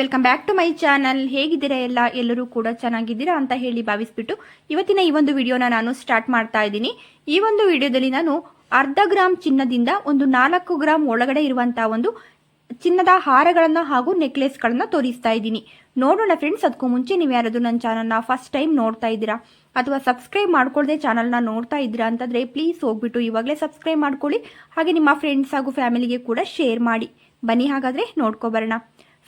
Welcome back to my channel. ಹೇಗಿದ್ದೀರಾ ಎಲ್ಲ? ಎಲ್ಲರೂ ಕೂಡ ಚೆನ್ನಾಗಿದ್ದೀರಾ ಅಂತ ಹೇಳಿ ಭಾವಿಸ್ಬಿಟ್ಟು ಇವತ್ತಿನ ಈ ಒಂದು ವಿಡಿಯೋನ ನಾನು ಸ್ಟಾರ್ಟ್ ಮಾಡ್ತಾ ಇದ್ದೀನಿ. ಈ ಒಂದು ವಿಡಿಯೋದಲ್ಲಿ ನಾನು ಅರ್ಧ ಗ್ರಾಮ್ ಚಿನ್ನದಿಂದ ಒಂದು ನಾಲ್ಕು ಗ್ರಾಮ್ ಒಳಗಡೆ ಇರುವಂತಹ ಒಂದು ಚಿನ್ನದ ಹಾರಗಳನ್ನು ಹಾಗೂ ನೆಕ್ಲೆಸ್ಗಳನ್ನು ತೋರಿಸ್ತಾ ಇದ್ದೀನಿ. ನೋಡೋಣ ಫ್ರೆಂಡ್ಸ್, ಅದಕ್ಕೂ ಮುಂಚೆ ನೀವು ಯಾರಾದರೂ ನನ್ನ ಚಾನಲ್ನ ಫಸ್ಟ್ ಟೈಮ್ ನೋಡ್ತಾ ಇದ್ದೀರಾ ಅಥವಾ ಸಬ್ಸ್ಕ್ರೈಬ್ ಮಾಡ್ಕೊಳ್ಳದೆ ಚಾನಲ್ನ ನೋಡ್ತಾ ಇದ್ದೀರಾ ಅಂತಂದರೆ ಪ್ಲೀಸ್ ಹೋಗ್ಬಿಟ್ಟು ಇವಾಗಲೇ ಸಬ್ಸ್ಕ್ರೈಬ್ ಮಾಡ್ಕೊಳ್ಳಿ. ಹಾಗೆ ನಿಮ್ಮ ಫ್ರೆಂಡ್ಸ್ ಹಾಗೂ ಫ್ಯಾಮಿಲಿಗೆ ಕೂಡ ಶೇರ್ ಮಾಡಿ. ಬನ್ನಿ ಹಾಗಾದರೆ ನೋಡ್ಕೊಬರೋಣ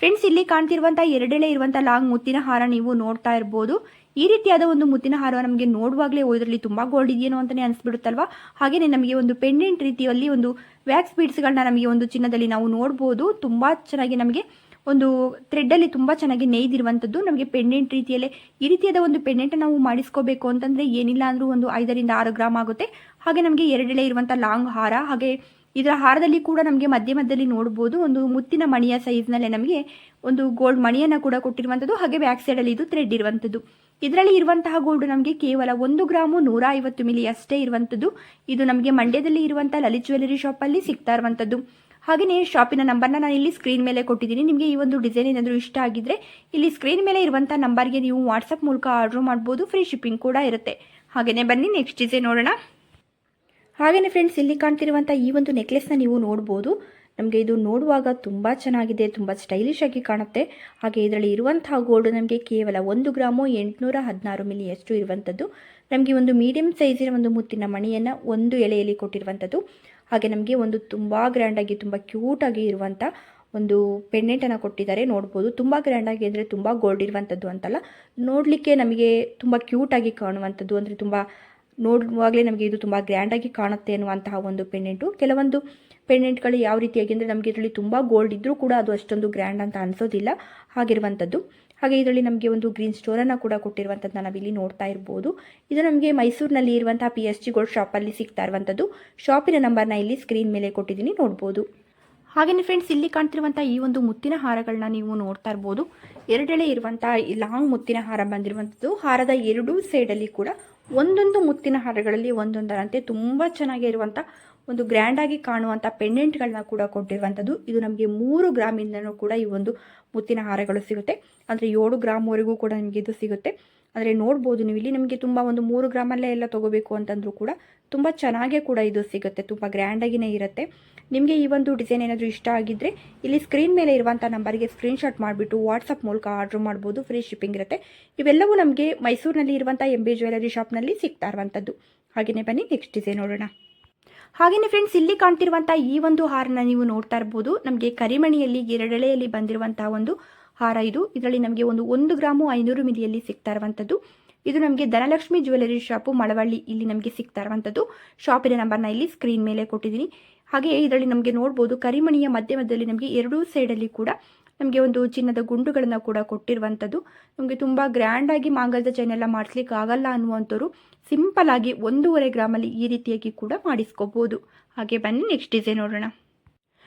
ಫ್ರೆಂಡ್ಸ್ ಇಲ್ಲಿ ಕಾಣ್ತಿರುವಂಥ ಎರಡೆಳೆ ಇರುವಂಥ ಲಾಂಗ್ ಮುತ್ತಿನ ಹಾರ ನೀವು ನೋಡ್ತಾ ಇರ್ಬೋದು. ಈ ರೀತಿಯಾದ ಒಂದು ಮುತ್ತಿನ ಹಾರ ನಮಗೆ ನೋಡುವಾಗಲೇ ಇದರಲ್ಲಿ ತುಂಬ ಗೋಲ್ಡ್ ಇದೆಯೇನೋ ಅಂತಲೇ ಅನಿಸ್ಬಿಡುತ್ತಲ್ವಾ? ಹಾಗೆಯೇ ನಮಗೆ ಒಂದು ಪೆಂಡೆಂಟ್ ರೀತಿಯಲ್ಲಿ ಒಂದು ವ್ಯಾಕ್ಸ್ ಬೀಡ್ಸ್ಗಳನ್ನ ನಮಗೆ ಒಂದು ಚಿನ್ನದಲ್ಲಿ ನಾವು ನೋಡ್ಬೋದು. ತುಂಬ ಚೆನ್ನಾಗಿ ನಮಗೆ ಒಂದು ಥ್ರೆಡ್ಡಲ್ಲಿ ತುಂಬ ಚೆನ್ನಾಗಿ ನೇಯ್ದಿರುವಂಥದ್ದು ನಮಗೆ ಪೆಂಡೆಂಟ್ ರೀತಿಯಲ್ಲೇ ಈ ರೀತಿಯಾದ ಒಂದು ಪೆಂಡೆಂಟ್ ನಾವು ಮಾಡಿಸ್ಕೋಬೇಕು ಅಂತಂದರೆ ಏನಿಲ್ಲ ಅಂದರೂ ಒಂದು ಐದರಿಂದ ಆರು ಗ್ರಾಮ್ ಆಗುತ್ತೆ. ಹಾಗೆ ನಮಗೆ ಎರಡೆಳೆ ಇರುವಂಥ ಲಾಂಗ್ ಹಾರ, ಹಾಗೆ ಇದರ ಹಾರದಲ್ಲಿ ಕೂಡ ನಮಗೆ ಮಧ್ಯ ಮಧ್ಯದಲ್ಲಿ ನೋಡ್ಬೋದು. ಒಂದು ಮುತ್ತಿನ ಮಣಿಯ ಸೈಜ್ನಲ್ಲೇ ನಮಗೆ ಒಂದು ಗೋಲ್ಡ್ ಮಣಿಯನ್ನು ಕೂಡ ಕೊಟ್ಟಿರುವಂಥದ್ದು ಹಾಗೆ ಬ್ಯಾಕ್ ಸೈಡಲ್ಲಿ ಇದು ಥ್ರೆಡ್ ಇರುವಂಥದ್ದು ಇದರಲ್ಲಿ ಇರುವಂತಹ ಗೋಲ್ಡ್ ನಮಗೆ ಕೇವಲ ಒಂದು ಗ್ರಾಮು ನೂರ ಐವತ್ತು ಮಿಲಿ ಅಷ್ಟೇ ಇರುವಂಥದ್ದು ಇದು ನಮಗೆ ಮಂಡ್ಯದಲ್ಲಿ ಇರುವಂಥ ಲಲಿತ್ ಜ್ಯುವೆಲರಿ ಶಾಪಲ್ಲಿ ಸಿಗ್ತಾ ಇರುವಂಥದ್ದು ಹಾಗೆಯೇ ಶಾಪಿನ ನಂಬರ್ನ ನಾನು ಇಲ್ಲಿ ಸ್ಕ್ರೀನ್ ಮೇಲೆ ಕೊಟ್ಟಿದ್ದೀನಿ. ನಿಮಗೆ ಈ ಒಂದು ಡಿಸೈನ್ ಏನಾದರೂ ಇಷ್ಟ ಆಗಿದ್ರೆ ಇಲ್ಲಿ ಸ್ಕ್ರೀನ್ ಮೇಲೆ ಇರುವಂಥ ನಂಬರ್ಗೆ ನೀವು ವಾಟ್ಸಪ್ ಮೂಲಕ ಆರ್ಡರ್ ಮಾಡ್ಬೋದು. ಫ್ರೀ ಶಿಪ್ಪಿಂಗ್ ಕೂಡ ಇರುತ್ತೆ. ಹಾಗೆಯೇ ಬನ್ನಿ ನೆಕ್ಸ್ಟ್ ಡಿಸೈನ್ ನೋಡೋಣ. ಹಾಗೆಯೇ ಫ್ರೆಂಡ್ಸ್ ಇಲ್ಲಿ ಕಾಣ್ತಿರುವಂಥ ಈ ಒಂದು ನೆಕ್ಲೆಸ್ನ ನೀವು ನೋಡ್ಬೋದು. ನಮಗೆ ಇದು ನೋಡುವಾಗ ತುಂಬ ಚೆನ್ನಾಗಿದೆ, ತುಂಬ ಸ್ಟೈಲಿಶ್ ಆಗಿ ಕಾಣುತ್ತೆ. ಹಾಗೆ ಇದರಲ್ಲಿ ಇರುವಂತಹ ಗೋಲ್ಡ್ ನಮಗೆ ಕೇವಲ ಒಂದು ಗ್ರಾಮು ಎಂಟುನೂರ ಹದಿನಾರು ಮಿಲಿಯಷ್ಟು ಇರುವಂಥದ್ದು ನಮಗೆ ಒಂದು ಮೀಡಿಯಂ ಸೈಜಿನ ಒಂದು ಮುತ್ತಿನ ಮಣಿಯನ್ನು ಒಂದು ಎಳೆಯಲ್ಲಿ ಕೊಟ್ಟಿರುವಂಥದ್ದು ಹಾಗೆ ನಮಗೆ ಒಂದು ತುಂಬ ಗ್ರ್ಯಾಂಡಾಗಿ ತುಂಬ ಕ್ಯೂಟಾಗಿ ಇರುವಂಥ ಒಂದು ಪೆಂಡೆಂಟನ್ನು ಕೊಟ್ಟಿದ್ದಾರೆ. ನೋಡ್ಬೋದು, ತುಂಬ ಗ್ರ್ಯಾಂಡಾಗಿ ಅಂದರೆ ತುಂಬ ಗೋಲ್ಡ್ ಇರುವಂಥದ್ದು ಅಂತಲ್ಲ. ನೋಡಲಿಕ್ಕೆ ನಮಗೆ ತುಂಬ ಕ್ಯೂಟಾಗಿ ಕಾಣುವಂಥದ್ದು ಅಂದರೆ ತುಂಬ ನೋಡುವಾಗಲೇ ನಮಗೆ ಇದು ತುಂಬ ಗ್ರ್ಯಾಂಡಾಗಿ ಕಾಣುತ್ತೆ ಅನ್ನುವಂತಹ ಒಂದು ಪೆಂಡೆಂಟು ಕೆಲವೊಂದು ಪೆಂಡೆಂಟ್ಗಳು ಯಾವ ರೀತಿಯಾಗಿ ಅಂದರೆ ನಮಗೆ ಇದರಲ್ಲಿ ತುಂಬ ಗೋಲ್ಡ್ ಇದ್ದರೂ ಕೂಡ ಅದು ಅಷ್ಟೊಂದು ಗ್ರ್ಯಾಂಡ್ ಅಂತ ಅನಿಸೋದಿಲ್ಲ. ಹಾಗಿರುವಂಥದ್ದು. ಹಾಗೆ ಇದರಲ್ಲಿ ನಮಗೆ ಒಂದು ಗ್ರೀನ್ ಸ್ಟೋರನ್ನು ಕೂಡ ಕೊಟ್ಟಿರುವಂಥದ್ದನ್ನ ನಾವಿಲ್ಲಿ ನೋಡ್ತಾ ಇರ್ಬೋದು. ಇದು ನಮಗೆ ಮೈಸೂರಿನಲ್ಲಿ ಇರುವಂತಹ ಪಿ ಎಸ್ ಜಿ ಗೋಲ್ಡ್ ಶಾಪಲ್ಲಿ ಸಿಗ್ತಾ ಇರುವಂಥದ್ದು. ಶಾಪಿನ ನಂಬರ್ನ ಇಲ್ಲಿ ಸ್ಕ್ರೀನ್ ಮೇಲೆ ಕೊಟ್ಟಿದ್ದೀನಿ, ನೋಡ್ಬೋದು. ಹಾಗೆಯೇ ಫ್ರೆಂಡ್ಸ್ ಇಲ್ಲಿ ಕಾಣ್ತಿರುವಂಥ ಈ ಒಂದು ಮುತ್ತಿನ ಹಾರಗಳನ್ನ ನೀವು ನೋಡ್ತಾ ಇರ್ಬೋದು. ಎರಡೆಳೆ ಇರುವಂತಹ ಈ ಲಾಂಗ್ ಮುತ್ತಿನ ಹಾರ ಬಂದಿರುವಂಥದ್ದು ಹಾರದ ಎರಡೂ ಸೈಡಲ್ಲಿ ಕೂಡ ಒಂದೊಂದು ಮುತ್ತಿನ ಹಾರಗಳಲ್ಲಿ ಒಂದೊಂದರಂತೆ ತುಂಬ ಚೆನ್ನಾಗಿರುವಂಥ ಒಂದು ಗ್ರ್ಯಾಂಡಾಗಿ ಕಾಣುವಂಥ ಪೆಂಡೆಂಟ್ಗಳನ್ನ ಕೂಡ ಕೊಟ್ಟಿರುವಂಥದ್ದು ಇದು ನಮಗೆ ಮೂರು ಗ್ರಾಮಿಂದನೂ ಕೂಡ ಈ ಒಂದು ಮುತ್ತಿನ ಹಾರಗಳು ಸಿಗುತ್ತೆ. ಅಂದರೆ ಏಳು ಗ್ರಾಮ್ವರೆಗೂ ಕೂಡ ನಿಮಗೆ ಇದು ಸಿಗುತ್ತೆ. ಅಂದರೆ ನೋಡ್ಬೋದು ನೀವು, ಇಲ್ಲಿ ನಿಮಗೆ ತುಂಬ ಒಂದು ಮೂರು ಗ್ರಾಮಲ್ಲೇ ಎಲ್ಲ ತೊಗೋಬೇಕು ಅಂತಂದರೂ ಕೂಡ ತುಂಬ ಚೆನ್ನಾಗೇ ಕೂಡ ಇದು ಸಿಗುತ್ತೆ, ತುಂಬ ಗ್ರ್ಯಾಂಡಾಗಿಯೇ ಇರುತ್ತೆ. ನಿಮಗೆ ಈ ಒಂದು ಡಿಸೈನ್ ಏನಾದರೂ ಇಷ್ಟ ಆಗಿದ್ದರೆ ಇಲ್ಲಿ ಸ್ಕ್ರೀನ್ ಮೇಲೆ ಇರುವಂಥ ನಂಬರ್ಗೆ ಸ್ಕ್ರೀನ್ಶಾಟ್ ಮಾಡಿಬಿಟ್ಟು ವಾಟ್ಸಪ್ ಮೂಲಕ ಆರ್ಡ್ರ್ ಮಾಡ್ಬೋದು ಫ್ರೀ ಶಿಪ್ಪಿಂಗ್ ಇರುತ್ತೆ. ಇವೆಲ್ಲವೂ ನಮಗೆ ಮೈಸೂರಿನಲ್ಲಿ ಇರುವಂಥ ಎಂ ಬಿ ಜ್ಯುವೆಲರಿ ಶಾಪ್ನಲ್ಲಿ ಸಿಗ್ತಾ ಇರುವಂಥದ್ದು ಹಾಗೆಯೇ ಬನ್ನಿ ನೆಕ್ಸ್ಟ್ ಡಿಸೈನ್ ನೋಡೋಣ. ಹಾಗೆಯೇ ಫ್ರೆಂಡ್ಸ್ ಇಲ್ಲಿ ಕಾಣ್ತಿರುವಂಥ ಈ ಒಂದು ಹಾರನ ನೀವು ನೋಡ್ತಾ ಇರ್ಬೋದು. ನಮಗೆ ಕರಿಮಣಿಯಲ್ಲಿ, ಎರಡೆಳೆಯಲ್ಲಿ ಬಂದಿರುವಂಥ ಒಂದು ಹಾರ ಇದು. ಇದರಲ್ಲಿ ನಮಗೆ ಒಂದು ಒಂದು ಗ್ರಾಮು ಐನೂರು ಮಿಲಿಯಲ್ಲಿ ಸಿಗ್ತಾ ಇರುವಂಥದ್ದು ಇದು ನಮಗೆ ಧನಲಕ್ಷ್ಮಿ ಜ್ಯುವೆಲರಿ ಶಾಪು ಮಳವಳ್ಳಿ ಇಲ್ಲಿ ನಮಗೆ ಸಿಗ್ತಾ ಇರುವಂಥದ್ದು. ಶಾಪಿನ ನಂಬರ್ನ ಇಲ್ಲಿ ಸ್ಕ್ರೀನ್ ಮೇಲೆ ಕೊಟ್ಟಿದ್ದೀನಿ. ಹಾಗೆ ಇದರಲ್ಲಿ ನಮಗೆ ನೋಡ್ಬೋದು, ಕರಿಮಣಿಯ ಮಧ್ಯ ಮಧ್ಯದಲ್ಲಿ ನಮಗೆ ಎರಡೂ ಸೈಡಲ್ಲಿ ಕೂಡ ನಮಗೆ ಒಂದು ಚಿನ್ನದ ಗುಂಡುಗಳನ್ನು ಕೂಡ ಕೊಟ್ಟಿರುವಂಥದ್ದು. ನಮಗೆ ತುಂಬ ಗ್ರ್ಯಾಂಡಾಗಿ ಮಾಂಗಲ್ಯದ ಚೈನ್ ಎಲ್ಲ ಮಾಡಿಸ್ಲಿಕ್ಕೆ ಆಗಲ್ಲ ಅನ್ನುವಂಥವ್ರು ಸಿಂಪಲ್ ಆಗಿ ಒಂದೂವರೆ ಗ್ರಾಮಲ್ಲಿ ಈ ರೀತಿಯಾಗಿ ಕೂಡ ಮಾಡಿಸ್ಕೋಬೋದು. ಹಾಗೆ ಬನ್ನಿ ನೆಕ್ಸ್ಟ್ ಡಿಸೈನ್ ನೋಡೋಣ.